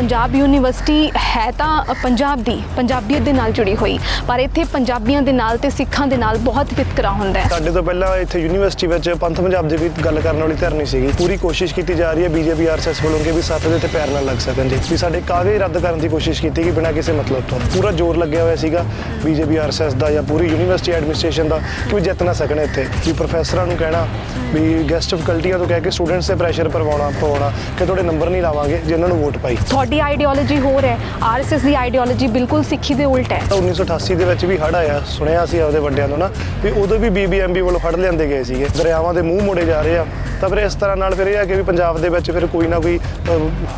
Punjab university ਹੈ ਤਾਂ ਪੰਜਾਬ ਦੀ ਪੰਜਾਬੀਅਤ ਦੇ ਨਾਲ ਜੁੜੀ ਹੋਈ। ਪਰ ਇੱਥੇ ਪੰਜਾਬੀਆਂ ਦੇ ਨਾਲ ਤੇ ਸਿੱਖਾਂ ਦੇ ਨਾਲ ਬਹੁਤ ਵਿਤਕਰਾ ਹੁੰਦਾ ਹੈ। ਸਾਡੇ ਤੋਂ ਪਹਿਲਾਂ ਇੱਥੇ ਯੂਨੀਵਰਸਿਟੀ ਵਿੱਚ ਪੰਥ ਪੰਜਾਬ ਦੇ ਵੀ ਗੱਲ ਕਰਨ ਵਾਲੀ ਧਿਰ ਨਹੀਂ ਸੀਗੀ। ਪੂਰੀ ਕੋਸ਼ਿਸ਼ ਕੀਤੀ ਜਾ ਰਹੀ ਹੈ ਬੀਜੇਪੀ ਆਰਐਸਐਸ ਵੱਲੋਂ ਕਿ ਵੀ ਸੱਤ ਦੇ ਤੇ ਪੈਰ ਨਾਲ ਲੱਗ ਸਕਣ ਜੀ। ਵੀ ਸਾਡੇ ਕਾਗਜ਼ ਰੱਦ ਕਰਨ ਦੀ ਕੋਸ਼ਿਸ਼ ਕੀਤੀ ਗਈ ਬਿਨਾਂ ਕਿਸੇ ਮਤਲਬ ਤੋਂ। ਪੂਰਾ ਜ਼ੋਰ ਲੱਗਿਆ ਹੋਇਆ ਸੀਗਾ ਬੀਜੇਪੀ ਆਰਐਸਐਸ ਦਾ ਜਾਂ ਪੂਰੀ ਯੂਨੀਵਰਸਿਟੀ ਐਡਮਿਨਿਸਟ੍ਰੇਸ਼ਨ ਦਾ ਕਿ ਵੀ ਜਿੱਤ ਨਾ ਸਕਣ ਇੱਥੇ। ਵੀ ਪ੍ਰੋਫੈਸਰਾਂ ਨੂੰ ਕਹਿਣਾ ਵੀ ਗੈਸਟ ਫੈਕਲਟੀਆਂ ਤੋਂ ਕਹਿ ਕੇ ਸਟੂਡੈਂਟਸ ਤੇ ਪ੍ਰੈਸ਼ਰ ਪਰਵਾਉਣਾ ਪਵਾਉਣਾ ਕਿ ਤੁਹਾਡੇ ਨੰਬਰ ਨਹੀਂ ਲਾਵਾਂਗੇ ਜੇ ਇਹਨਾਂ ਨੂੰ ਵੋਟ ਪਾਈ। ਤੁਹਾਡੀ ਆਈਡੀਓਲੋਜੀ ਹੋਰ ਹੈ। ਆਰਐਸਐਸ ਦੀ ਆਈਡੀਓਲੋਜੀ ਬਿਲਕੁਲ ਸਿੱਖੀ ਦੇ ਉਲਟ ਹੈ। 1988 ਦੇ ਵਿੱਚ ਵੀ ਹੜ੍ਹ ਆਇਆ, ਸੁਣਿਆ ਸੀ ਆਪਦੇ ਵੱਡਿਆਂ ਤੋਂ ਨਾ, ਵੀ ਉਦੋਂ ਵੀ ਬੀਬੀਐਮਬੀ ਵੱਲੋਂ ਹੜ੍ਹ ਲਿਆਂਦੇ ਗਏ ਸੀਗੇ। ਦਰਿਆਵਾਂ ਦੇ ਮੂੰਹ ਮੋੜੇ ਜਾ ਰਹੇ ਆ। ਤਾਂ ਫਿਰ ਇਸ ਤਰ੍ਹਾਂ ਨਾਲ ਫਿਰ ਇਹ ਆ ਕਿ ਵੀ ਪੰਜਾਬ ਦੇ ਵਿੱਚ ਫਿਰ ਕੋਈ ਨਾ ਕੋਈ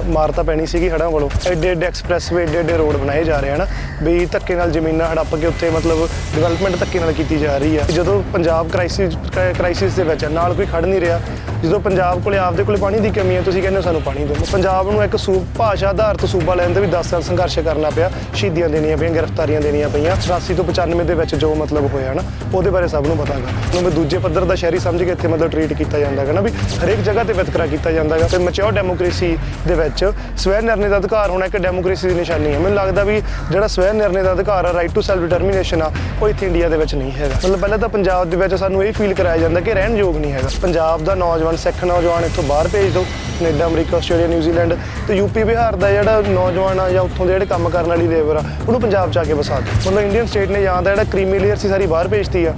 ਮਾਰਤਾ ਪੈਣੀ ਸੀਗੀ ਹੜਾਂ ਵੱਲੋਂ। ਐਡੇ ਐਡੇ ਐਕਸਪ੍ਰੈਸਵੇ ਐਡੇ ਐਡੇ ਰੋਡ ਬਣਾਏ ਜਾ ਰਹੇ ਹਨ ਵੀ ਧੱਕੇ ਨਾਲ ਜ਼ਮੀਨਾਂ ਹੜੱਪ ਕੇ ਉੱਥੇ ਮਤਲਬ ਡਿਵੈਲਪਮੈਂਟ ਧੱਕੇ ਨਾਲ ਕੀਤੀ ਜਾ ਰਹੀ ਆ। ਜਦੋਂ ਪੰਜਾਬ ਕ੍ਰਾਈਸਿਸ ਕ੍ਰਾਈਸਿਸ ਦੇ ਵਿੱਚ ਨਾਲ ਕੋਈ ਖੜ ਨਹੀਂ ਰਿਹਾ ਜਦੋਂ ਪੰਜਾਬ ਕੋਲੇ ਆਪਦੇ ਕੋਲੇ ਪਾਣੀ ਦੀ ਕਮੀ ਹੈ, ਤੁਸੀਂ ਕਹਿੰਦੇ ਹੋ ਸਾਨੂੰ ਪਾਣੀ ਦਿਓ। ਪੰਜਾਬ ਨੂੰ ਇੱਕ ਸੂ ਭਾਸ਼ਾ ਆਧਾਰਿਤ ਸੂਬਾ ਲੈਣ ਦੇ ਵੀ 10 ਸਾਲ ਸੰਘਰਸ਼ ਕਰਨਾ ਪਿਆ। ਸ਼ਹੀਦੀਆਂ ਦੇਣੀਆਂ ਪਈਆਂ, ਗ੍ਰਿਫਤਾਰੀਆਂ ਦੇਣੀਆਂ ਪਈਆਂ। 84 ਤੋਂ 95 ਦੇ ਵਿੱਚ ਜੋ ਮਤਲਬ ਹੋਇਆ ਨਾ, ਉਹਦੇ ਬਾਰੇ ਸਭ ਨੂੰ ਪਤਾ ਹੈਗਾ ਉਹਨੂੰ ਵੀ ਦੂਜੇ ਪੱਧਰ ਦਾ ਸ਼ਹਿਰੀ ਸਮਝ ਕੇ ਇੱਥੇ ਮਤਲਬ ਟ੍ਰੀਟ ਕੀਤਾ ਜਾਂਦਾ ਹੈਗਾ ਨਾ ਵੀ ਹਰੇਕ ਜਗ੍ਹਾ ਤੇ ਵਿਤਕਰਾ ਕੀਤਾ ਜਾਂਦਾ ਹੈਗਾ ਤੇ ਮੈਚੁਰ ਡੈਮੋਕ੍ਰੇਸੀ ਦੇ ਵਿੱਚ ਸਵੈ ਨਿਰਣੇ ਦਾ ਅਧਿਕਾਰ ਹੋਣਾ ਇੱਕ ਡੈਮੋਕ੍ਰੇਸੀ ਦੀ ਨਿਸ਼ਾਨੀ ਹੈ। ਮੈਨੂੰ ਲੱਗਦਾ ਵੀ ਜਿਹੜਾ ਸਵੈ ਨਿਰਣੇ ਦਾ ਅਧਿਕਾਰ ਆ ਰਾਈਟ ਟੂ ਸੈਲਫ ਡਿਟਰਮੀਨੇਸ਼ਨ ਆ, ਉਹ ਇੱਥੇ ਇੰਡੀਆ ਦੇ ਵਿੱਚ ਨਹੀਂ ਹੈਗਾ। ਮਤਲਬ ਪਹਿਲਾਂ ਤਾਂ ਪੰਜਾਬ ਦੇ ਵਿੱਚ ਸਾਨੂੰ ਇਹ ਫੀਲ ਕਰਾਇਆ ਜਾਂਦਾ ਕਿ ਰਹਿਣ ਯੋਗ ਨਹੀਂ ਹੈਗਾ। ਪੰਜਾਬ ਦਾ ਨੌਜਵਾਨ ਸਿੱਖ ਨੌਜਵਾਨ ਇੱਥੋਂ ਬਾਹਰ ਭੇਜ ਦਿਓ, Canada, America, Australia, New Zealand ਤੇ ਯੂਪੀ ਬਿਹਾਰ ਦਾ ਜਿਹੜਾ ਨੌਜਵਾਨ ਆ ਜਾਂ ਉੱਥੋਂ ਦੇ ਜਿਹੜੇ ਕੰਮ ਕਰਨ ਵਾਲੀ ਲੇਬਰ ਆ, ਉਹਨੂੰ ਪੰਜਾਬ ਚ ਆ ਕੇ ਵਸਾ ਦਿਓ। ਮਤਲਬ ਇੰਡੀਅਨ ਸਟੇਟ ਨੇ ਜਾਂ ਤਾਂ ਜਿਹੜਾ ਕ੍ਰੀਮੀ ਲੇਅਰ ਸੀ ਸਾਰੀ ਬਾਹਰ ਭੇਜਤੀ ਆ,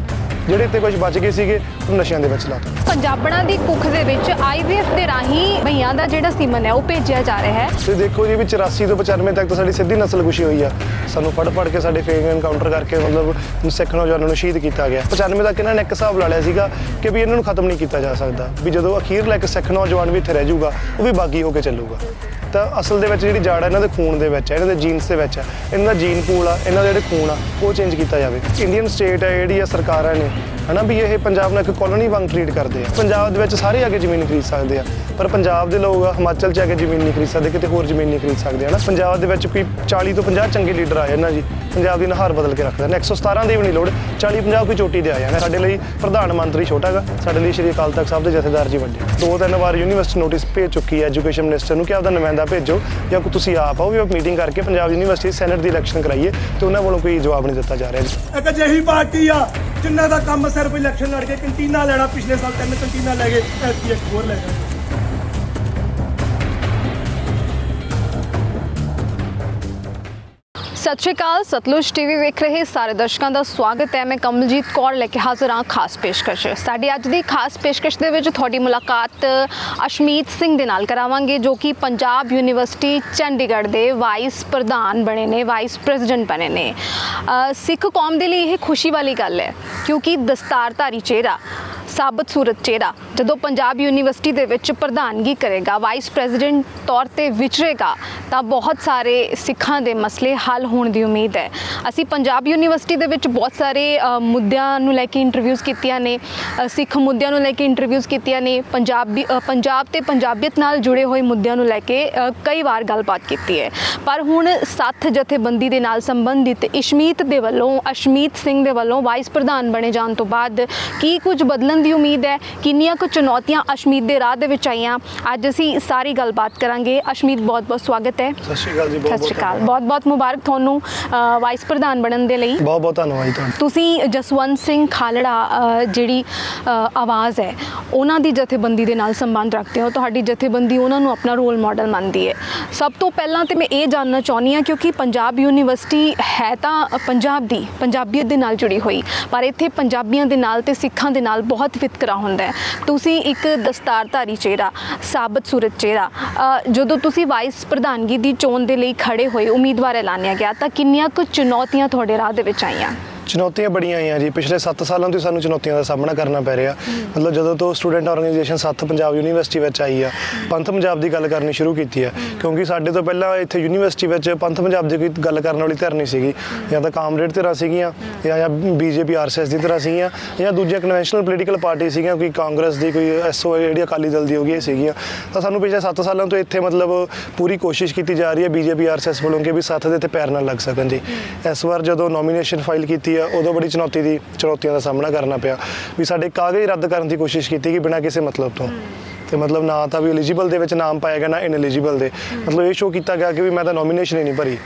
ਜਿਹੜੇ ਇੱਥੇ ਕੁਝ ਬਚ ਗਏ ਸੀਗੇ ਨਸ਼ਿਆਂ ਦੇ ਵਿੱਚ ਲਾਤਾ ਪੰਜਾਬਣਾਂ ਦੀ ਕੁੱਖ ਦੇ ਵਿੱਚ ਆਈਵੀਐਫ ਦੇ ਰਾਹੀਂ ਭਈਆਂ ਦਾ ਜਿਹੜਾ ਸੀਮਨ ਹੈ ਉਹ ਭੇਜਿਆ ਜਾ ਰਿਹਾ ਹੈ। ਤੇ ਦੇਖੋ ਜੀ ਵੀ 84 ਤੋਂ 95 ਤੱਕ ਤਾਂ ਸਾਡੀ ਸਿੱਧੀ ਨਸਲ ਕੁਸ਼ੀ ਹੋਈ ਆ। ਸਾਨੂੰ ਫੜ ਫੜ ਕੇ ਸਾਡੇ ਫੇਕ ਐਨਕਾਊਂਟਰ ਕਰਕੇ ਮਤਲਬ ਸਿੱਖ ਨੌਜਵਾਨਾਂ ਨੂੰ ਸ਼ਹੀਦ ਕੀਤਾ ਗਿਆ। 95 ਤੱਕ ਇਹਨਾਂ ਨੇ ਇੱਕ ਹਿਸਾਬ ਲਾ ਲਿਆ ਸੀਗਾ ਕਿ ਵੀ ਇਹਨਾਂ ਨੂੰ ਖਤਮ ਨਹੀਂ ਕੀਤਾ ਜਾ ਸਕਦਾ। ਵੀ ਜਦੋਂ ਅਖੀਰ ਲੈ ਕੇ ਸਿੱਖ ਨੌਜਵਾਨ ਵੀ ਇੱਥੇ ਰਹਿ ਜਾਊਗਾ ਉਹ ਵੀ ਬਾਗੀ ਹੋ ਕੇ ਚੱਲੂਗਾ। ਤਾਂ ਅਸਲ ਦੇ ਵਿੱਚ ਜਿਹੜੀ ਜੜ ਹੈ ਇਹਨਾਂ ਦੇ ਖੂਨ ਦੇ ਵਿੱਚ ਹੈ ਇਹਨਾਂ ਦੇ ਜੀਨਸ ਦੇ ਵਿੱਚ ਹੈ। ਇਹਨਾਂ ਦਾ ਜੀਨ ਪੂਲ ਆ ਇਹਨਾਂ ਦੇ ਜਿਹੜੇ ਖੂਨ ਆ ਉਹ ਚੇਂਜ ਕੀਤਾ ਜਾਵੇ। ਇੰਡੀਅਨ ਸਟੇਟ ਹੈ ਜਿਹੜੀ ਆ ਸਰਕਾਰਾਂ ਨੇ ਹਨਾ ਵੀ ਇਹ ਪੰਜਾਬ ਨੂੰ ਇੱਕ ਕਲੋਨੀ ਵਾਂਗ ਟ੍ਰੀਟ ਕਰਦੇ ਆ। ਪੰਜਾਬ ਦੇ ਵਿੱਚ ਸਾਰੇ ਆ ਕੇ ਜ਼ਮੀਨ ਖਰੀਦ ਸਕਦੇ ਆ, ਪਰ ਪੰਜਾਬ ਦੇ ਲੋਕ ਹਿਮਾਚਲ ਚ ਆ ਕੇ ਜ਼ਮੀਨ ਨਹੀਂ ਖਰੀਦ ਸਕਦੇ, ਕਿਤੇ ਹੋਰ ਜ਼ਮੀਨ ਨਹੀਂ ਖਰੀਦ ਸਕਦੇ, ਹਨਾ। ਪੰਜਾਬ ਦੇ ਵਿੱਚ ਕੋਈ 40 ਤੋਂ 50 ਚੰਗੇ ਲੀਡਰ ਆ ਜਾਣ ਜੀ, ਪੰਜਾਬ ਦੀ ਨਹਾਰ ਬਦਲ ਕੇ ਰੱਖ ਦੇਣ 117 ਦੀ ਵੀ ਨਹੀਂ ਲੋੜ 40 50 ਕੋਈ ਚੋਟੀ ਦੇ ਆ ਜਾਣ। ਸਾਡੇ ਲਈ ਪ੍ਰਧਾਨ ਮੰਤਰੀ ਛੋਟਾ ਹੈਗਾ ਸਾਡੇ ਲਈ ਸ਼੍ਰੀ ਅਕਾਲ ਤਖਤ ਸਾਹਿਬ ਦੇ ਜਥੇਦਾਰ ਜੀ ਵੱਡੇ। ਦੋ ਤਿੰਨ ਵਾਰ ਯੂਨੀਵਰਸਿਟੀ ਨੋਟਿਸ ਭੇਜ ਚੁੱਕੀ ਹੈ ਐਜੂਕੇਸ਼ਨ ਮਿਨਿਸਟਰ ਨੂੰ ਕਿ ਆਪਦਾ ਨੁਮਾਇੰਦਾ ਭੇਜੋ, ਜਾਂ ਕੋਈ ਤੁਸੀਂ ਆਪ ਆਓ, ਵੀ ਆਪਾਂ ਮੀਟਿੰਗ ਕਰਕੇ ਪੰਜਾਬ ਯੂਨੀਵਰਸਿਟੀ ਸੈਨੇਟ ਦੀ ਇਲੈਕਸ਼ਨ ਕਰਾਈਏ, ਤੇ ਉਹਨਾਂ ਵੱਲੋਂ ਕੋਈ ਜਵਾਬ ਨਹੀਂ ਦਿੱਤਾ ਜਾ ਰਿਹਾ ਜੀ। ਇੱਕ ਅਜਿਹੀ ਪਾਰਟੀ ਆ ਜਿਨ੍ਹਾਂ ਦਾ ਕੰਮ ਸਿਰਫ ਇਲੈਕਸ਼ਨ ਲੜ ਕੇ ਕੰਟੀਨਾ ਲੈਣਾ, ਪਿਛਲੇ ਸਾਲ ਤਿੰਨ ਕੰਟੀਨਾ ਲੈ ਗਏ ਐਤਕੀ ਇੱਕ ਹੋਰ ਲੈ ਗਏ ਸਤਿ ਸ਼੍ਰੀ ਅਕਾਲ, ਸਤਲੁਜ ਟੀਵੀ ਵੇਖ ਰਹੇ ਸਾਰੇ ਦਰਸ਼ਕਾਂ ਦਾ ਸਵਾਗਤ ਹੈ। ਮੈਂ ਕਮਲਜੀਤ ਕੌਰ ਲੈ ਕੇ ਹਾਜ਼ਰ ਹਾਂ ਖਾਸ ਪੇਸ਼ਕਸ਼। ਸਾਡੀ ਅੱਜ ਦੀ ਖਾਸ ਪੇਸ਼ਕਸ਼ ਦੇ ਵਿੱਚ ਤੁਹਾਡੀ ਮੁਲਾਕਾਤ ਅਸ਼ਮੀਤ ਸਿੰਘ ਦੇ ਨਾਲ ਕਰਾਵਾਂਗੇ, ਜੋ ਕਿ ਪੰਜਾਬ ਯੂਨੀਵਰਸਿਟੀ ਚੰਡੀਗੜ੍ਹ ਦੇ ਵਾਈਸ ਪ੍ਰਧਾਨ ਬਣੇ ਨੇ ਵਾਈਸ ਪ੍ਰੈਜ਼ੀਡੈਂਟ ਬਣੇ ਨੇ। ਸਿੱਖ ਕੌਮ ਦੇ ਲਈ ਇਹ ਖੁਸ਼ੀ ਵਾਲੀ ਗੱਲ ਹੈ, ਕਿਉਂਕਿ ਦਸਤਾਰਧਾਰੀ ਚਿਹਰਾ ਸਾਬਤ ਸੂਰਤ ਚਿਹਰਾ, ਜਦੋਂ ਪੰਜਾਬ ਯੂਨੀਵਰਸਿਟੀ ਦੇ ਵਿੱਚ ਪ੍ਰਧਾਨਗੀ ਕਰੇਗਾ ਵਾਈਸ ਪ੍ਰੈਜ਼ੀਡੈਂਟ ਤੌਰ ਤੇ ਵਿਚਰੇਗਾ, ਤਾਂ ਬਹੁਤ ਸਾਰੇ ਸਿੱਖਾਂ ਦੇ ਮਸਲੇ ਹੱਲ ਹੋਣ ਦੀ ਉਮੀਦ ਹੈ। ਅਸੀਂ ਪੰਜਾਬ ਯੂਨੀਵਰਸਿਟੀ ਦੇ ਵਿੱਚ ਬਹੁਤ ਸਾਰੇ ਮੁੱਦਿਆਂ ਨੂੰ ਲੈ ਕੇ ਇੰਟਰਵਿਊਜ਼ ਕੀਤੀਆਂ ਨੇ ਸਿੱਖ ਮੁੱਦਿਆਂ ਨੂੰ ਲੈ ਕੇ ਇੰਟਰਵਿਊਜ਼ ਕੀਤੀਆਂ ਨੇ, ਪੰਜਾਬੀ ਪੰਜਾਬ ਤੇ ਪੰਜਾਬੀਅਤ ਨਾਲ ਜੁੜੇ ਹੋਏ ਮੁੱਦਿਆਂ ਨੂੰ ਲੈ ਕੇ ਕਈ ਵਾਰ ਗੱਲਬਾਤ ਕੀਤੀ ਹੈ। ਪਰ ਹੁਣ ਸੱਥ ਜਥੇਬੰਦੀ ਦੇ ਨਾਲ ਸੰਬੰਧਿਤ ਇਸ਼ਮੀਤ ਦੇ ਵੱਲੋਂ, ਅਸ਼ਮੀਤ ਸਿੰਘ ਦੇ ਵੱਲੋਂ ਵਾਈਸ ਪ੍ਰਧਾਨ ਬਣੇ ਜਾਣ ਤੋਂ ਬਾਅਦ ਕੀ ਕੁਝ ਬਦਲਣ ਦੀ ਉਮੀਦ ਹੈ ਕਿੰਨੀਆਂ ਕੁ ਚੁਣੌਤੀਆਂ ਅਸ਼ਮੀਤ ਦੇ ਰਾਹ ਦੇ ਵਿੱਚ ਆਈਆਂ। ਅੱਜ ਅਸੀਂ ਸਾਰੀ ਗੱਲਬਾਤ ਕਰਾਂਗੇ। ਅਸ਼ਮੀਤ ਬਹੁਤ ਬਹੁਤ ਸਵਾਗਤ ਹੈ। ਸਤਿ ਸ਼੍ਰੀ ਅਕਾਲ ਜੀ ਬਹੁਤ ਸਤਿ ਸ਼੍ਰੀ ਅਕਾਲ। ਬਹੁਤ ਬਹੁਤ ਮੁਬਾਰਕ ਤੁਹਾਨੂੰ ਵਾਈਸ ਪ੍ਰਧਾਨ ਬਣਨ ਦੇ ਲਈ। ਬਹੁਤ ਬਹੁਤ ਧੰਨਵਾਦ ਜੀ ਤੁਹਾਡਾ। ਤੁਸੀਂ ਜਸਵੰਤ ਸਿੰਘ ਖਾਲੜਾ ਜਿਹੜੀ ਆਵਾਜ਼ ਹੈ ਉਹਨਾਂ ਦੀ ਜਥੇਬੰਦੀ ਦੇ ਨਾਲ ਸੰਬੰਧ ਰੱਖਦੇ ਹੋ। ਤੁਹਾਡੀ ਜਥੇਬੰਦੀ ਉਹਨਾਂ ਨੂੰ ਆਪਣਾ ਰੋਲ ਮਾਡਲ ਮੰਨਦੀ ਹੈ। ਸਭ ਤੋਂ ਪਹਿਲਾਂ ਤੇ ਮੈਂ ਇਹ ਜਾਣਨਾ ਚਾਹੁੰਦੀ ਹਾਂ ਕਿਉਂਕਿ ਪੰਜਾਬ ਯੂਨੀਵਰਸਿਟੀ ਹੈ ਤਾਂ ਪੰਜਾਬ ਦੀ ਪੰਜਾਬੀਅਤ ਦੇ ਨਾਲ ਜੁੜੀ ਹੋਈ। ਪਰ ਇੱਥੇ ਪੰਜਾਬੀਆਂ ਦੇ ਨਾਲ ਤੇ ਸਿੱਖਾਂ ਦੇ ਨਾਲ ਬਹੁਤ ਵਿਤਕਰਾ ਹੁੰਦਾ ਹੈ। ਤੁਸੀਂ ਇੱਕ ਦਸਤਾਰਧਾਰੀ ਚਿਹਰਾ, ਸਾਬਤ ਸੂਰਤ ਚਿਹਰਾ ਜਦੋਂ ਤੁਸੀਂ ਵਾਈਸ ਪ੍ਰਧਾਨਗੀ ਦੀ ਚੋਣ ਦੇ ਲਈ ਖੜੇ ਹੋਏ ਉਮੀਦਵਾਰ ਐਲਾਨਿਆ ਗਿਆ, ਤਾਂ ਕਿੰਨੀਆਂ ਕੁ ਚੁਣੌਤੀਆਂ ਤੁਹਾਡੇ ਰਾਹ ਦੇ ਵਿੱਚ ਆਈਆਂ? ਚੁਣੌਤੀਆਂ ਬੜੀਆਂ ਆਈਆਂ ਜੀ। ਪਿਛਲੇ 7 ਸਾਲਾਂ ਤੋਂ ਸਾਨੂੰ ਚੁਣੌਤੀਆਂ ਦਾ ਸਾਹਮਣਾ ਕਰਨਾ ਪੈ ਰਿਹਾ। ਮਤਲਬ ਜਦੋਂ ਤੋਂ ਸਟੂਡੈਂਟ ਆਰਗੇਨਾਈਜੇਸ਼ਨ ਸੱਤ ਪੰਜਾਬ ਯੂਨੀਵਰਸਿਟੀ ਵਿੱਚ ਆਈ ਆ, ਪੰਥ ਪੰਜਾਬ ਦੀ ਗੱਲ ਕਰਨੀ ਸ਼ੁਰੂ ਕੀਤੀ ਆ। ਕਿਉਂਕਿ ਸਾਡੇ ਤੋਂ ਪਹਿਲਾਂ ਇੱਥੇ ਯੂਨੀਵਰਸਿਟੀ ਵਿੱਚ ਪੰਥ ਪੰਜਾਬ ਦੀ ਕੋਈ ਗੱਲ ਕਰਨ ਵਾਲੀ ਧਿਰ ਨਹੀਂ ਸੀਗੀ। ਜਾਂ ਤਾਂ ਕਾਮਰੇਡ ਧਿਰਾਂ ਸੀਗੀਆਂ, ਜਾਂ ਜਾਂ ਬੀਜੇਪੀ, ਆਰਐਸਐਸ ਦੀ ਧਿਰਾਂ ਸੀਗੀਆਂ, ਜਾਂ ਦੂਜੀਆਂ ਕਨਵੈਨਸ਼ਨਲ ਪੋਲੀਟੀਕਲ ਪਾਰਟੀ ਸੀਗੀਆਂ, ਕੋਈ ਕਾਂਗਰਸ ਦੀ, ਕੋਈ ਐਸਓ, ਜਿਹੜੀ ਅਕਾਲੀ ਦਲ ਦੀ ਹੋ ਗਈ, ਇਹ ਸੀਗੀਆਂ। ਤਾਂ ਸਾਨੂੰ ਪਿਛਲੇ 7 ਸਾਲਾਂ ਤੋਂ ਇੱਥੇ ਮਤਲਬ ਪੂਰੀ ਕੋਸ਼ਿਸ਼ ਕੀਤੀ ਜਾ ਰਹੀ ਹੈ ਬੀਜੇਪੀ, ਆਰਐਸਐਸ ਵੱਲੋਂ ਕਿ ਵੀ ਸੱਤ ਦੇ ਤੇ ਪੈਰ ਨਾਲ ਲੱਗ ਸਕਣ ਜੀ। ਇਸ ਵਾਰ ਜਦੋਂ ਨੋਮੀਨੇਸ਼ਨ ਫਾਈਲ ਕੀਤੀ ਆ ਉਦੋਂ ਬੜੀ ਚੁਣੌਤੀ ਦੀ ਚੁਣੌਤੀਆਂ ਦਾ ਸਾਹਮਣਾ ਕਰਨਾ ਪਿਆ। ਵੀ ਸਾਡੇ ਕਾਗਜ਼ ਰੱਦ ਕਰਨ ਦੀ ਕੋਸ਼ਿਸ਼ ਕੀਤੀ ਗਈ ਬਿਨਾਂ ਕਿਸੇ ਮਤਲਬ ਤੋਂ। ਤੇ ਮਤਲਬ ਨਾ ਤਾਂ ਵੀ ਐਲੀਜੀਬਲ ਦੇ ਵਿੱਚ ਨਾਮ ਪਾਇਆ ਗਿਆ ਨਾ ਇਨਐਲੀਜੀਬਲ ਦੇ। ਮਤਲਬ ਇਹ ਸ਼ੋਅ ਕੀਤਾ ਗਿਆ ਕਿ ਵੀ ਮੈਂ ਤਾਂ ਨੋਮੀਨੇਸ਼ਨ ਹੀ ਨਹੀਂ ਭਰੀ।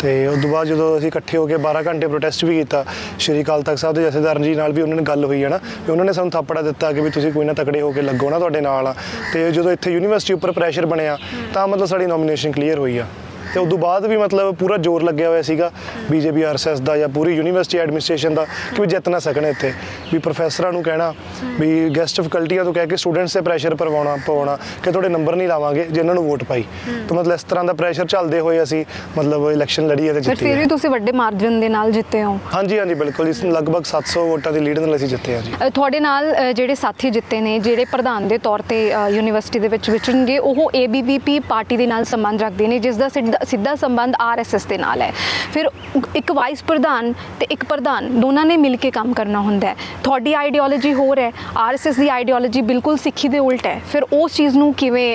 ਤੇ ਉਸ ਤੋਂ ਬਾਅਦ ਜਦੋਂ ਅਸੀਂ ਇਕੱਠੇ ਹੋ ਕੇ 12 ਘੰਟੇ ਪ੍ਰੋਟੈਸਟ ਵੀ ਕੀਤਾ ਸ਼੍ਰੀ ਅਕਾਲ ਤਖਤ ਸਾਹਿਬ ਦੇ ਜਥੇਦਾਰ ਜੀ ਨਾਲ ਵੀ ਉਹਨਾਂ ਨੇ ਗੱਲ ਹੋਈ ਹੈ ਨਾ ਵੀ ਉਹਨਾਂ ਨੇ ਸਾਨੂੰ ਥਾਪੜਾ ਦਿੱਤਾ ਕਿ ਵੀ ਤੁਸੀਂ ਕੋਈ ਨਾ ਤਕੜੇ ਹੋ ਕੇ ਲੱਗੋ ਨਾ ਤੁਹਾਡੇ ਨਾਲ। ਤੇ ਜਦੋਂ ਇੱਥੇ ਯੂਨੀਵਰਸਿਟੀ ਉੱਪਰ ਪ੍ਰੈਸ਼ਰ ਬਣਿਆ ਤਾਂ ਮਤਲਬ ਸਾਡੀ ਨੋਮੀਨੇਸ਼ਨ ਕਲੀਅਰ ਹੋਈ ਆ। ਤੇ ਤੋਂ ਬਾਅਦ ਵੀ ਮਤਲਬ ਪੂਰਾ ਜ਼ੋਰ ਲੱਗਿਆ ਹੋਇਆ ਸੀਗਾ ਬੀਜੇਪੀ ਆਰਐਸਐਸ ਦਾ ਜਾਂ ਪੂਰੀ ਯੂਨੀਵਰਸਿਟੀ ਐਡਮਿਨਿਸਟ੍ਰੇਸ਼ਨ ਦਾ ਕਿ ਵੀ ਜਿੱਤ ਨਾ ਸਕਣ ਇੱਥੇ ਵੀ ਪ੍ਰੋਫੈਸਰਾਂ ਨੂੰ ਕਹਿਣਾ ਵੀ ਗੈਸਟ ਫੈਕਲਟੀਆਂ ਤੋਂ ਕਹਿ ਕੇ ਸਟੂਡੈਂਟਸ ਤੇ ਪ੍ਰੈਸ਼ਰ ਪਰਵਾਉਣਾ ਪਵਾਉਣਾ ਕਿ ਤੁਹਾਡੇ ਨੰਬਰ ਨਹੀਂ ਲਾਵਾਂਗੇ ਜਿਨ੍ਹਾਂ ਨੂੰ ਵੋਟ ਪਾਈ। ਤਾਂ ਮਤਲਬ ਇਸ ਤਰ੍ਹਾਂ ਦਾ ਪ੍ਰੈਸ਼ਰ ਚੱਲਦੇ ਹੋਏ ਅਸੀਂ ਮਤਲਬ ਇਲੈਕਸ਼ਨ ਲੜੀ ਹੈ ਤੇ ਪਰ ਜਿੱਤੀ ਫਿਰ ਵੀ ਤੁਸੀਂ ਵੱਡੇ ਮਾਰਜਨ ਦੇ ਨਾਲ ਜਿੱਤੇ ਹੋ? ਹਾਂਜੀ ਹਾਂਜੀ ਬਿਲਕੁਲ। ਇਸ ਲਗਭਗ 700 ਵੋਟਾਂ ਦੀ ਲੀਡ ਨਾਲ ਅਸੀਂ ਜਿੱਤੇ ਹਾਂ ਜੀ। ਤੁਹਾਡੇ ਨਾਲ ਜਿਹੜੇ ਸਾਥੀ ਜਿੱਤੇ ਨੇ ਜਿਹੜੇ ਪ੍ਰਧਾਨ ਦੇ ਤੌਰ ਤੇ ਯੂਨੀਵਰਸਿਟੀ ਦੇ ਵਿੱਚ ਵਿਚਰਨਗੇ ਉਹ ABVP ਪਾਰਟੀ ਦੇ ਨਾਲ ਸੰਬੰਧ ਰੱਖਦੇ ਨੇ ਜਿਸ ਦਾ ਸਿੱਧਾ- ਸਿੱਧਾ ਸੰਬੰਧ RSS ਦੇ ਨਾਲ ਹੈ। ਫਿਰ ਇੱਕ ਵਾਈਸ ਪ੍ਰਧਾਨ ਤੇ ਇੱਕ ਪ੍ਰਧਾਨ ਦੋਨਾਂ ਨੇ ਮਿਲ ਕੇ ਕੰਮ ਕਰਨਾ ਹੁੰਦਾ ਹੈ। ਤੁਹਾਡੀ ਆਈਡੀਓਲੋਜੀ ਹੋਰ ਹੈ। RSS ਦੀ ਆਈਡੀਓਲੋਜੀ ਬਿਲਕੁਲ ਸਿੱਖੀ ਦੇ ਉਲਟ ਹੈ। ਫਿਰ ਉਸ ਚੀਜ਼ ਨੂੰ ਕਿਵੇਂ